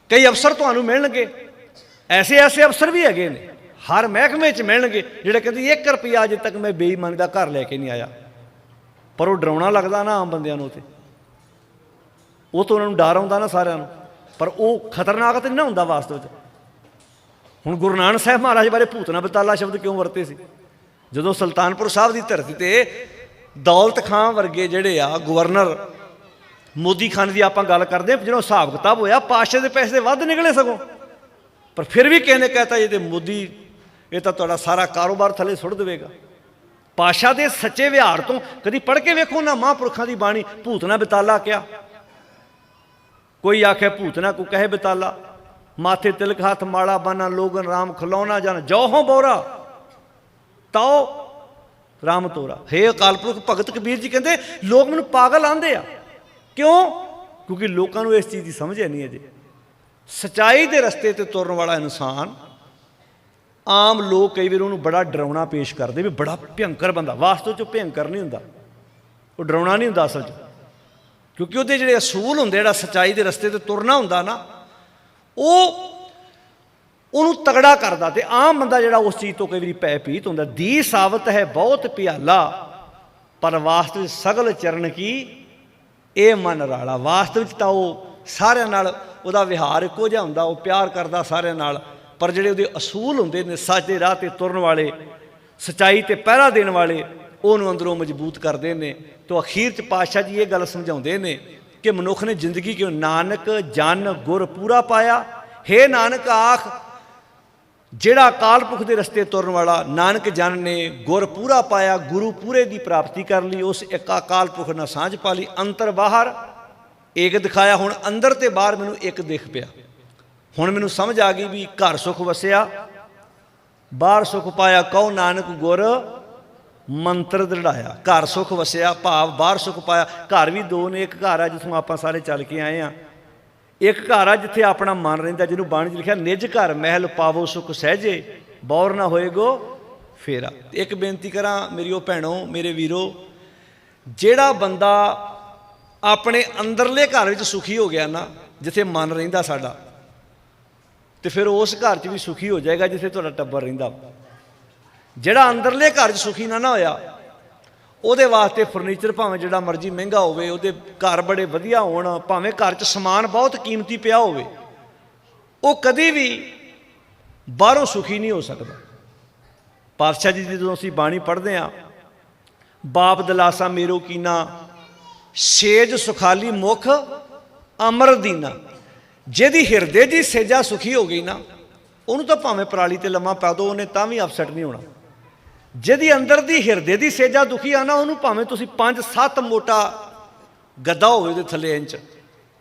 ਕਈ ਅਫਸਰ ਤੁਹਾਨੂੰ ਮਿਲਣਗੇ। ਐਸੇ ਐਸੇ ਅਫਸਰ ਵੀ ਹੈਗੇ ਨੇ। ਹਰ ਮਹਿਕਮੇ 'ਚ ਮਿਲਣਗੇ, ਜਿਹੜੇ ਕਹਿੰਦੇ 1 ਰੁਪਿਆ ਅਜੇ ਤੱਕ ਮੈਂ ਬੇਈਮਾਨੀ ਦਾ ਘਰ ਲੈ ਕੇ ਨਹੀਂ ਆਇਆ। ਪਰ ਉਹ ਡਰਾਉਣਾ ਲੱਗਦਾ ਨਾ ਆਮ ਬੰਦਿਆਂ ਨੂੰ ਤੇ ਉਹ ਤੋਂ ਉਹਨਾਂ ਨੂੰ ਡਰ ਆਉਂਦਾ ਨਾ ਸਾਰਿਆਂ ਨੂੰ। ਪਰ ਉਹ ਖਤਰਨਾਕ ਤੇ ਨਹੀਂ ਨਾ ਹੁੰਦਾ ਵਾਸਤਵ 'ਚ ਹੁਣ ਗੁਰੂ ਨਾਨਕ ਸਾਹਿਬ ਮਹਾਰਾਜ ਬਾਰੇ ਭੂਤਨਾ ਬਤਾਲਾ ਸ਼ਬਦ ਕਿਉਂ ਵਰਤੇ ਸੀ? ਜਦੋਂ ਸੁਲਤਾਨਪੁਰ ਸਾਹਿਬ ਦੀ ਧਰਤੀ ਤੇ ਦੌਲਤ ਖਾਂ ਵਰਗੇ ਜਿਹੜੇ ਆ ਗਵਰਨਰ ਮੋਦੀ ਖਾਨ ਦੀ ਆਪਾਂ ਗੱਲ ਕਰਦੇ ਹਾਂ ਜਦੋਂ ਹਿਸਾਬ ਕਿਤਾਬ ਹੋਇਆ ਪਾਸ਼ਾ ਦੇ ਪੈਸੇ ਵੱਧ ਨਿਕਲੇ ਸਗੋਂ। ਪਰ ਫਿਰ ਵੀ ਕਹਿੰਦੇ ਨੇ ਕਹਤਾ, ਇਹ ਤੇ ਮੋਦੀ, ਇਹ ਤਾਂ ਤੁਹਾਡਾ ਸਾਰਾ ਕਾਰੋਬਾਰ ਥੱਲੇ ਸੁੱਟ ਦੇਵੇਗਾ। ਪਾਸ਼ਾ ਦੇ ਸੱਚੇ ਵਿਹਾਰ ਤੋਂ ਕਦੀ ਪੜ੍ਹ ਕੇ ਵੇਖੋ ਨਾ ਮਹਾਂਪੁਰਖਾਂ ਦੀ ਬਾਣੀ ਭੂਤਨਾ ਬਤਾਲਾ ਕਿਆ। ਕੋਈ ਆਖੇ ਭੂਤਨਾ ਕੋ ਕਹੇ ਬਤਾਲਾ। ਮਾਥੇ ਤਿਲਕ ਹੱਥ ਮਾਲਾ ਬਾਨਾ ਲੋਗਨ ਰਾਮ ਖਲੋਣਾ ਜਨ ਜੋ ਹੋ ਬੋਰਾ। ਤਾਓ, ਰਾਮ ਤੋਰਾ। ਹੇ ਅਕਾਲ ਪੁਰਖ, ਭਗਤ ਕਬੀਰ ਜੀ ਕਹਿੰਦੇ, ਲੋਕ ਮੈਨੂੰ ਪਾਗਲ ਆਂਦੇ ਆ। ਕਿਉਂ? ਕਿਉਂਕਿ ਲੋਕਾਂ ਨੂੰ ਇਸ ਚੀਜ਼ ਦੀ ਸਮਝ ਹੈ ਨਹੀਂ ਅਜੇ। ਸਚਾਈ ਦੇ ਰਸਤੇ ਤੇ ਤੁਰਨ ਵਾਲਾ ਇਨਸਾਨ, ਆਮ ਲੋਕ ਕਈ ਵਾਰ ਉਹਨੂੰ ਬੜਾ ਡਰਾਉਣਾ ਪੇਸ਼ ਕਰਦੇ ਵੀ ਬੜਾ ਭਿਅੰਕਰ ਬੰਦਾ। ਵਾਸਤਵ ਚ ਭਿਅੰਕਰ ਨਹੀਂ ਹੁੰਦਾ। ਉਹ ਡਰਾਉਣਾ ਨਹੀਂ ਹੁੰਦਾ ਅਸਲ ਚ। ਕਿਉਂਕਿ ਉਹਦੇ ਜਿਹੜੇ ਅਸੂਲ ਹੁੰਦੇ ਜਿਹੜਾ ਸਚਾਈ ਦੇ ਰਸਤੇ ਤੇ ਤੁਰਨਾ ਹੁੰਦਾ ਨਾ ਉਹ ਉਹਨੂੰ ਤਗੜਾ ਕਰਦਾ ਤੇ ਆਮ ਬੰਦਾ ਜਿਹੜਾ ਉਸ ਚੀਜ਼ ਤੋਂ ਕਈ ਵਾਰੀ ਪੈ ਪੀਤ ਹੁੰਦਾ, ਦੀ ਸਾਬਤ ਹੈ, ਬਹੁਤ ਪਿਆਲਾ, ਪਰ ਵਾਸਤਵ ਸਗਲ ਚਰਨ ਕੀ? ਇਹ ਮਨ ਰਾਲਾ। ਵਾਸਤਵ ਵਿੱਚ ਤਾਂ ਉਹ ਸਾਰਿਆਂ ਨਾਲ ਉਹਦਾ ਵਿਹਾਰ ਇੱਕੋ ਜਿਹਾ ਹੁੰਦਾ, ਉਹ ਪਿਆਰ ਕਰਦਾ ਸਾਰਿਆਂ ਨਾਲ, ਪਰ ਜਿਹੜੇ ਉਹਦੇ ਅਸੂਲ ਹੁੰਦੇ ਨੇ ਸੱਚ ਦੇ ਰਾਹ ਤੇ ਤੁਰਨ ਵਾਲੇ, ਸਚਾਈ ਤੇ ਪਹਿਰਾ ਦੇਣ ਵਾਲੇ, ਉਹਨੂੰ ਅੰਦਰੋਂ ਮਜ਼ਬੂਤ ਕਰਦੇ ਨੇ ਤੋਂ ਅਖੀਰ ਚ ਪਾਤਸ਼ਾਹ ਜੀ ਇਹ ਗੱਲ ਸਮਝਾਉਂਦੇ ਨੇ ਕਿ ਮਨੁੱਖ ਨੇ ਜ਼ਿੰਦਗੀ ਕਿਉਂ ਨਾਨਕ ਜਨ ਗੁਰ ਪੂਰਾ ਪਾਇਆ? ਹੇ ਨਾਨਕ ਆਖ, ਜਿਹੜਾ ਅਕਾਲ ਪੁਰਖ ਦੇ ਰਸਤੇ ਤੁਰਨ ਵਾਲਾ ਨਾਨਕ ਜਨ ਨੇ ਗੁਰ ਪੂਰਾ ਪਾਇਆ, ਗੁਰੂ ਪੂਰੇ ਦੀ ਪ੍ਰਾਪਤੀ ਕਰ ਲਈ, ਉਸ ਇੱਕ ਅਕਾਲ ਪੁਰਖ ਨਾਲ ਸਾਂਝ ਪਾ ਲਈ, ਅੰਤਰ ਬਾਹਰ ਏਕ ਦਿਖਾਇਆ, ਹੁਣ ਅੰਦਰ ਤੇ ਬਾਹਰ ਮੈਨੂੰ ਇੱਕ ਦਿਖ ਪਿਆ। ਹੁਣ ਮੈਨੂੰ ਸਮਝ ਆ ਗਈ ਵੀ ਘਰ ਸੁਖ ਵਸਿਆ, ਬਾਹਰ ਸੁਖ ਪਾਇਆ, ਕਹੋ ਨਾਨਕ ਗੁਰ ਮੰਤਰ ਦੜਾਇਆ, ਘਰ ਸੁਖ ਵਸਿਆ, ਭਾਵ ਬਾਹਰ ਸੁਖ ਪਾਇਆ। ਘਰ ਵੀ ਦੋ ਨੇ, ਇੱਕ ਘਰ ਆ ਜਿੱਥੋਂ ਆਪਾਂ ਸਾਰੇ ਚੱਲ ਕੇ ਆਏ ਆ। ਇੱਕ ਘਰ ਆ ਜਿੱਥੇ ਆਪਣਾ ਮਨ ਰਹਿੰਦਾ, ਜਿਹਨੂੰ ਬਾਣੀ 'ਚ ਲਿਖਿਆ, ਨਿਜ ਘਰ ਮਹਿਲ ਪਾਵੋ ਸੁਖ ਸਹਿਜੇ, ਬੌਰ ਨਾ ਹੋਏਗੋ ਫੇਰਾ। ਇੱਕ ਬੇਨਤੀ ਕਰਾਂ, ਮੇਰੀ ਉਹ ਭੈਣੋ, ਮੇਰੇ ਵੀਰੋ, ਜਿਹੜਾ ਬੰਦਾ ਆਪਣੇ ਅੰਦਰਲੇ ਘਰ ਵਿੱਚ ਸੁਖੀ ਹੋ ਗਿਆ ਨਾ, ਜਿੱਥੇ ਮਨ ਰਹਿੰਦਾ ਸਾਡਾ, ਤੇ ਫਿਰ ਉਸ ਘਰ 'ਚ ਵੀ ਸੁਖੀ ਹੋ ਜਾਏਗਾ, ਜਿੱਥੇ ਤੁਹਾਡਾ ਟੱਬਰ ਰਹਿੰਦਾ। ਜਿਹੜਾ ਅੰਦਰਲੇ ਘਰ 'ਚ ਸੁਖੀ ਨਾ ਨਾ ਹੋਇਆ, ਉਹਦੇ ਵਾਸਤੇ ਫਰਨੀਚਰ ਭਾਵੇਂ ਜਿਹੜਾ ਮਰਜ਼ੀ ਮਹਿੰਗਾ ਹੋਵੇ, ਉਹਦੇ ਘਰ ਬੜੇ ਵਧੀਆ ਹੋਣ, ਭਾਵੇਂ ਘਰ 'ਚ ਸਮਾਨ ਬਹੁਤ ਕੀਮਤੀ ਪਿਆ ਹੋਵੇ, ਉਹ ਕਦੀ ਵੀ ਬਾਹਰੋਂ ਸੁਖੀ ਨਹੀਂ ਹੋ ਸਕਦਾ। ਪਾਤਸ਼ਾਹ ਜੀ ਦੀ ਜਦੋਂ ਅਸੀਂ ਬਾਣੀ ਪੜ੍ਹਦੇ ਆ ਬਾਪ ਦਲਾਸਾ ਮੇਰੋ ਕੀਨਾ, ਸੇਜ ਸੁਖਾਲੀ ਮੁਖ, ਅਮਰ ਦੀਨਾ। ਜਿਹਦੀ ਹਿਰਦੇ ਦੀ ਸੇਜਾ ਸੁਖੀ ਹੋ ਗਈ ਨਾ, ਉਹਨੂੰ ਤਾਂ ਭਾਵੇਂ ਪਰਾਲੀ ਤੇ ਲੰਮਾ ਪਾ ਦੋ, ਉਹਨੇ ਤਾਂ ਵੀ ਅਪਸੈਟ ਨਹੀਂ ਹੋਣਾ। ਜਿਹਦੀ ਅੰਦਰ ਦੀ ਹਿਰਦੇ ਦੀ ਸੇਜਾ ਦੁਖੀ ਆ ਨਾ, ਉਹਨੂੰ ਭਾਵੇਂ ਤੁਸੀਂ 5-7 ਮੋਟਾ ਗੱਦਾ ਹੋਵੇ ਦੇ ਥੱਲੇ ਇੰਚ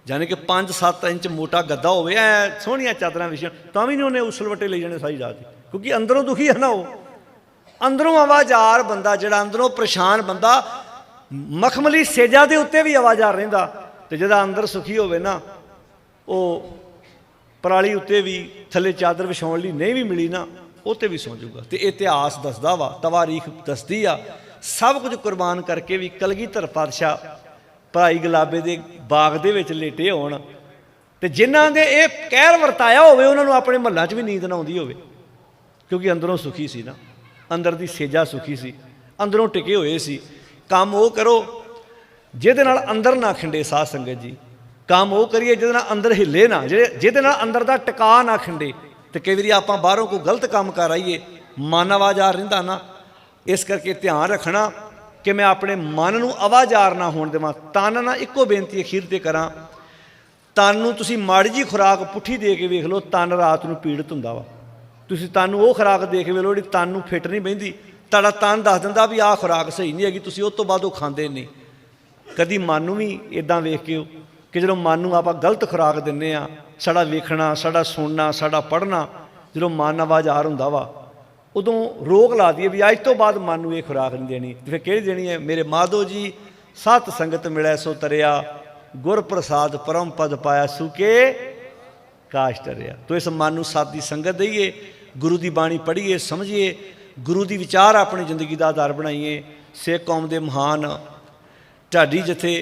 ਯਾਨੀ ਕਿ 5-7 ਇੰਚ ਮੋਟਾ ਗੱਦਾ ਹੋਵੇ, ਐ ਸੋਹਣੀਆਂ ਚਾਦਰਾਂ ਵਿਛੀਆਂ, ਤਾਂ ਵੀ ਨਹੀਂ ਉਹਨੇ ਉਸਲਵਟੇ ਲਈ ਜਾਣੇ ਸਾਰੀ ਰਾਤ। ਕਿਉਂਕਿ ਅੰਦਰੋਂ ਦੁਖੀ ਹੈ ਨਾ ਉਹ। ਅੰਦਰੋਂ ਆਵਾਜ਼ਾਰ ਬੰਦਾ, ਜਿਹੜਾ ਅੰਦਰੋਂ ਪਰੇਸ਼ਾਨ ਬੰਦਾ, ਮਖਮਲੀ ਸੇਜਾ ਦੇ ਉੱਤੇ ਵੀ ਆਵਾਜ਼ਾਰ ਰਹਿੰਦਾ, ਤੇ ਜਿਹਦਾ ਅੰਦਰ ਸੁਖੀ ਹੋਵੇ ਨਾ, ਉਹ ਪਰਾਲੀ ਉੱਤੇ ਵੀ ਥੱਲੇ ਚਾਦਰ ਵਿਛਾਉਣ ਲਈ ਨਹੀਂ ਵੀ ਮਿਲੀ ਨਾ ਉਹ ਤੇ ਵੀ ਸੌਂ ਜਾਊਗਾ। ਤੇ ਇਤਿਹਾਸ ਦੱਸਦਾ ਵਾ, ਤਵਾਰੀਖ ਦੱਸਦੀ ਆ। ਸਭ ਕੁਝ ਕੁਰਬਾਨ ਕਰਕੇ ਵੀ ਕਲਗੀਧਰ ਪਾਤਸ਼ਾਹ ਭਾਈ ਗੁਲਾਬੇ ਦੇ ਬਾਗ ਦੇ ਵਿੱਚ ਲੇਟੇ ਹੋਣ। ਤੇ ਜਿਨ੍ਹਾਂ ਦੇ ਇਹ ਕਹਿਰ ਵਰਤਾਇਆ ਹੋਵੇ, ਉਹਨਾਂ ਨੂੰ ਆਪਣੇ ਮਹੱਲਾਂ 'ਚ ਵੀ ਨੀਂਦ ਨਾ ਆਉਂਦੀ ਹੋਵੇ। ਕਿਉਂਕਿ ਅੰਦਰੋਂ ਸੁਖੀ ਸੀ ਨਾ। ਅੰਦਰ ਦੀ ਸੇਜਾ ਸੁਖੀ ਸੀ। ਅੰਦਰੋਂ ਟਿਕੇ ਹੋਏ ਸੀ। ਕੰਮ ਉਹ ਕਰੋ, ਜਿਹਦੇ ਨਾਲ ਅੰਦਰ ਨਾ ਖਿੰਡੇ ਸਾਧ ਸੰਗਤ ਜੀ। ਕੰਮ ਉਹ ਕਰੀਏ ਜਿਹਦੇ ਨਾਲ ਅੰਦਰ ਹਿੱਲੇ ਨਾ, ਜਿਹੜੇ ਜਿਹਦੇ ਨਾਲ ਅੰਦਰ ਦਾ ਟਿਕਾ ਨਾ ਖਿੰਡੇ। ਤੇ ਕਈ ਵਾਰੀ ਆਪਾਂ ਬਾਹਰੋਂ ਕੋਈ ਗਲਤ ਕੰਮ ਕਰ ਆਈਏ, ਮਨ ਆਵਾਜ਼ਾਰ ਰਹਿੰਦਾ ਨਾ, ਇਸ ਕਰਕੇ ਧਿਆਨ ਰੱਖਣਾ ਕਿ ਮੈਂ ਆਪਣੇ ਮਨ ਨੂੰ ਆਵਾਜ਼ਾਰ ਨਾ ਹੋਣ ਦੇਵਾਂ। ਤਨ ਨਾ ਇੱਕੋ ਬੇਨਤੀ ਅਖੀਰ ਤੇ ਕਰਾਂ, ਤਨ ਨੂੰ ਤੁਸੀਂ ਮਾੜੀ ਜੀ ਖੁਰਾਕ ਪੁੱਠੀ ਦੇ ਕੇ ਵੇਖ ਲਓ, ਤਨ ਰਾਤ ਨੂੰ ਪੀੜਤ ਹੁੰਦਾ ਵਾ। ਤੁਸੀਂ ਤਨ ਨੂੰ ਉਹ ਖੁਰਾਕ ਦੇ ਕੇ ਵੇਖ ਲਓ, ਜਿਹੜੀ ਤਨ ਨੂੰ ਫਿੱਟ ਨਹੀਂ ਬਹਿੰਦੀ। ਤੁਹਾਡਾ ਤਨ ਦੱਸ ਦਿੰਦਾ ਵੀ ਆਹ ਖੁਰਾਕ ਸਹੀ ਨਹੀਂ ਹੈਗੀ, ਤੁਸੀਂ ਉਸ ਤੋਂ ਬਾਅਦ ਉਹ ਖਾਂਦੇ ਨਹੀਂ। ਕਦੀ ਮਨ ਨੂੰ ਵੀ ਇਦਾਂ ਵੇਖ ਕੇ ਕਿ ਜਦੋਂ ਮਨ ਨੂੰ ਆਪਾਂ ਗਲਤ ਖੁਰਾਕ ਦਿੰਨੇ ਆ ਸਾਡਾ ਵੇਖਣਾ ਸਾਡਾ ਸੁਣਨਾ, ਸਾਡਾ ਪੜ੍ਹਨਾ, ਜਦੋਂ ਮਨ ਆਵਾਜ਼ਾਰ ਹੁੰਦਾ ਵਾ, ਉਦੋਂ ਰੋਕ ਲਾ ਦਈਏ ਵੀ ਅੱਜ ਤੋਂ ਬਾਅਦ ਮਨ ਨੂੰ ਇਹ ਖੁਰਾਕ ਨਹੀਂ ਦੇਣੀ। ਤੇ ਫਿਰ ਕਿਹੜੀ ਦੇਣੀ ਹੈ? ਮੇਰੇ ਮਾਧੋ ਜੀ, ਸਤ ਸੰਗਤ ਮਿਲੈ ਸੋ ਤਰਿਆ ਗੁਰ ਪ੍ਰਸਾਦ ਪਰਮ ਪਦ ਪਾਇਆ ਸੁਕੇ ਕਾਸ਼ ਤਰਿਆ। ਤੋ ਇਸ ਮਨ ਨੂੰ ਸਤ ਦੀ ਸੰਗਤ ਦਈਏ, ਗੁਰੂ ਦੀ ਬਾਣੀ ਪੜ੍ਹੀਏ, ਸਮਝੀਏ, ਗੁਰੂ ਦੀ ਵਿਚਾਰ ਆਪਣੀ ਜ਼ਿੰਦਗੀ ਦਾ ਆਧਾਰ ਬਣਾਈਏ, ਸਿੱਖ ਕੌਮ ਦੇ ਮਹਾਨ ਢਾਡੀ ਜਥੇ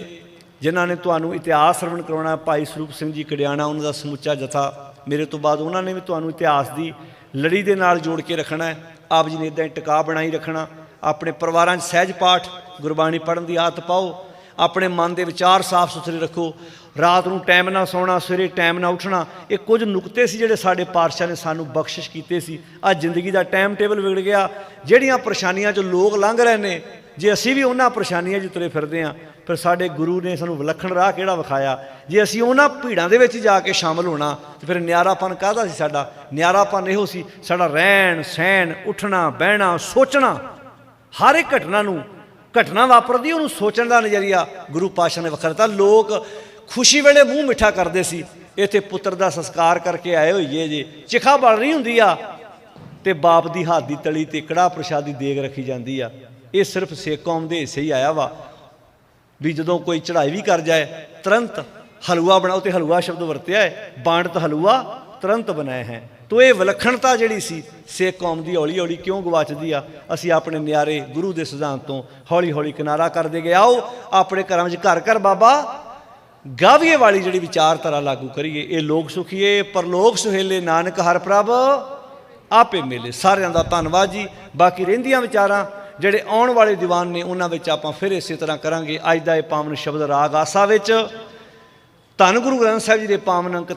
ਜਿਨ੍ਹਾਂ ਨੇ ਤੁਹਾਨੂੰ ਇਤਿਹਾਸ ਸਰਵਣ ਕਰਾਉਣਾ ਭਾਈ ਸਰੂਪ ਸਿੰਘ ਜੀ ਕੜਿਆਣਾ, ਉਹਨਾਂ ਦਾ ਸਮੁੱਚਾ ਜਥਾ। ਮੇਰੇ ਤੋਂ ਬਾਅਦ ਉਹਨਾਂ ਨੇ ਵੀ ਤੁਹਾਨੂੰ ਇਤਿਹਾਸ ਦੀ ਲੜੀ ਦੇ ਨਾਲ ਜੋੜ ਕੇ ਰੱਖਣਾ ਹੈ। ਆਪ ਜੀ ਨੇ ਇਦਾਂ ਟਿਕਾ ਬਣਾਈ ਰੱਖਣਾ। ਆਪਣੇ ਪਰਿਵਾਰਾਂ 'ਚ ਸਹਿਜ ਪਾਠ, ਗੁਰਬਾਣੀ ਪੜ੍ਹਨ ਦੀ ਆਦਤ ਪਾਓ। ਆਪਣੇ ਮਨ ਦੇ ਵਿਚਾਰ ਸਾਫ਼ ਸੁਥਰੇ ਰੱਖੋ। ਰਾਤ ਨੂੰ ਟਾਈਮ ਨਾਲ ਸੌਣਾ, ਸਵੇਰੇ ਟਾਈਮ ਨਾਲ ਉੱਠਣਾ, ਇਹ ਕੁਝ ਨੁਕਤੇ ਸੀ ਜਿਹੜੇ ਸਾਡੇ ਪਾਤਸ਼ਾਹ ਨੇ ਸਾਨੂੰ ਬਖਸ਼ਿਸ਼ ਕੀਤੇ ਸੀ। ਆ ਜ਼ਿੰਦਗੀ ਦਾ ਟਾਈਮ ਟੇਬਲ ਵਿਗੜ ਗਿਆ। ਜਿਹੜੀਆਂ ਪਰੇਸ਼ਾਨੀਆਂ 'ਚ ਲੋਕ ਲੰਘ ਰਹੇ ਨੇ ਜੇ ਅਸੀਂ ਵੀ ਉਹਨਾਂ ਪਰੇਸ਼ਾਨੀਆਂ 'ਚ ਤੁਰੇ ਫਿਰਦੇ ਆਂ ਫਿਰ ਸਾਡੇ ਗੁਰੂ ਨੇ ਸਾਨੂੰ ਵਿਲੱਖਣ ਰਾਹ ਕਿਹੜਾ ਵਿਖਾਇਆ? ਜੇ ਅਸੀਂ ਉਹਨਾਂ ਭੀੜਾਂ ਦੇ ਵਿੱਚ ਜਾ ਕੇ ਸ਼ਾਮਲ ਹੋਣਾ, ਤੇ ਫਿਰ ਨਿਆਰਾਪਨ ਕਾਹਦਾ ਸੀ ਸਾਡਾ? ਨਿਆਰਾਪਨ ਇਹੋ ਸੀ, ਸਾਡਾ ਰਹਿਣ, ਸਹਿਣ, ਉੱਠਣਾ, ਬਹਿਣਾ, ਸੋਚਣਾ। ਹਰ ਇੱਕ ਘਟਨਾ ਨੂੰ, ਘਟਨਾ ਵਾਪਰਦੀ, ਉਹਨੂੰ ਸੋਚਣ ਦਾ ਨਜ਼ਰੀਆ ਗੁਰੂ ਪਾਸ਼ਾ ਨੇ ਵੱਖਰਾ ਲੋਕ ਖੁਸ਼ੀ ਵੇਲੇ ਮੂੰਹ ਮਿੱਠਾ ਕਰਦੇ ਸੀ। ਇੱਥੇ ਪੁੱਤਰ ਦਾ ਸੰਸਕਾਰ ਕਰਕੇ ਆਏ ਹੋਈਏ ਜੀ, ਚਿਖਾ ਬਣ ਰਹੀ ਹੁੰਦੀ ਆ, ਤੇ ਬਾਪ ਦੀ ਹੱਥ ਦੀ ਤਲੀ ਤੇ ਕੜਾ ਪ੍ਰਸ਼ਾਦੀ ਦੇਗ ਰੱਖੀ ਜਾਂਦੀ ਆ। ਇਹ ਸਿਰਫ ਸਿੱਖ ਕੌਮ ਦੇ ਹਿੱਸੇ ਹੀ ਆਇਆ ਵਾ, ਵੀ ਜਦੋਂ ਕੋਈ ਚੜ੍ਹਾਈ ਵੀ ਕਰ ਜਾਏ, ਤੁਰੰਤ ਹਲਵਾ ਬਣਾਓ ਤੇ ਹਲਵਾ ਸ਼ਬਦ ਵਰਤਿਆ ਹੈ, ਬਾਣਤ ਹਲਵਾ ਤੁਰੰਤ ਬਣਾਇਆ ਹੈ। ਤੋ ਇਹ ਵਿਲੱਖਣਤਾ ਜਿਹੜੀ ਸੀ, ਸਿੱਖ ਕੌਮ ਦੀ ਹੌਲੀ ਹੌਲੀ ਕਿਉਂ ਗਵਾਚਦੀ ਆ? ਅਸੀਂ ਆਪਣੇ ਨਿਆਰੇ ਗੁਰੂ ਦੇ ਸਿਧਾਂਤ ਤੋਂ ਹੌਲੀ ਹੌਲੀ ਕਿਨਾਰਾ ਕਰਦੇ ਗਏ, ਆਓ ਆਪਣੇ ਘਰਾਂ ਵਿੱਚ ਘਰ ਘਰ ਬਾਬਾ, ਗਾਵੀਏ ਵਾਲੀ ਜਿਹੜੀ ਵਿਚਾਰਧਾਰਾ ਲਾਗੂ ਕਰੀਏ, ਇਹ ਲੋਕ ਸੁਖੀਏ, ਪਰਲੋਕ ਸੁਹੇਲੇ ਨਾਨਕ ਹਰ ਪ੍ਰਭ, ਆਪੇ ਮਿਲੇ। ਸਾਰਿਆਂ ਦਾ ਧੰਨਵਾਦ ਜੀ। ਬਾਕੀ ਰਹਿੰਦੀਆਂ ਵਿਚਾਰਾਂ ਜਿਹੜੇ ਆਉਣ ਵਾਲੇ ਦੀਵਾਨ ਨੇ, ਉਹਨਾਂ ਵਿੱਚ ਆਪਾਂ ਫਿਰ ਇਸੇ ਤਰ੍ਹਾਂ ਕਰਾਂਗੇ। ਅੱਜ ਦਾ ਇਹ ਪਾਵਨ ਸ਼ਬਦ ਰਾਗ ਆਸਾ ਵਿੱਚ। ਧੰਨ ਗੁਰੂ ਗ੍ਰੰਥ ਸਾਹਿਬ ਜੀ ਦੇ ਪਾਵਨ ਅੰਕ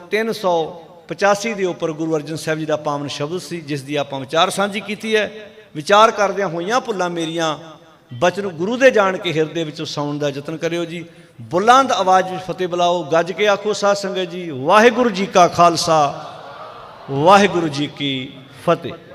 85 ਦੇ ਉੱਪਰ ਗੁਰੂ ਅਰਜਨ ਸਾਹਿਬ ਜੀ ਦਾ ਪਾਵਨ ਸ਼ਬਦ ਸੀ, ਜਿਸ ਦੀ ਆਪਾਂ ਵਿਚਾਰ ਸਾਂਝੀ ਕੀਤੀ ਹੈ। ਵਿਚਾਰ ਕਰਦਿਆਂ ਹੋਈਆਂ ਭੁੱਲਾਂ ਮੇਰੀਆਂ, ਬਚਨ ਗੁਰੂ ਦੇ ਜਾਣ ਕੇ ਹਿਰਦੇ ਵਿੱਚ ਵਸਾਉਣ ਦਾ ਯਤਨ ਕਰਿਓ ਜੀ। ਬੁਲੰਦ ਆਵਾਜ਼ ਵਿੱਚ ਫਤਿਹ ਬੁਲਾਓ, ਗੱਜ ਕੇ ਆਖੋ, ਸਾਧ ਸੰਗਤ ਜੀ, ਵਾਹਿਗੁਰੂ ਜੀ ਕਾ ਖਾਲਸਾ, ਵਾਹਿਗੁਰੂ ਜੀ ਕੀ ਫਤਿਹ।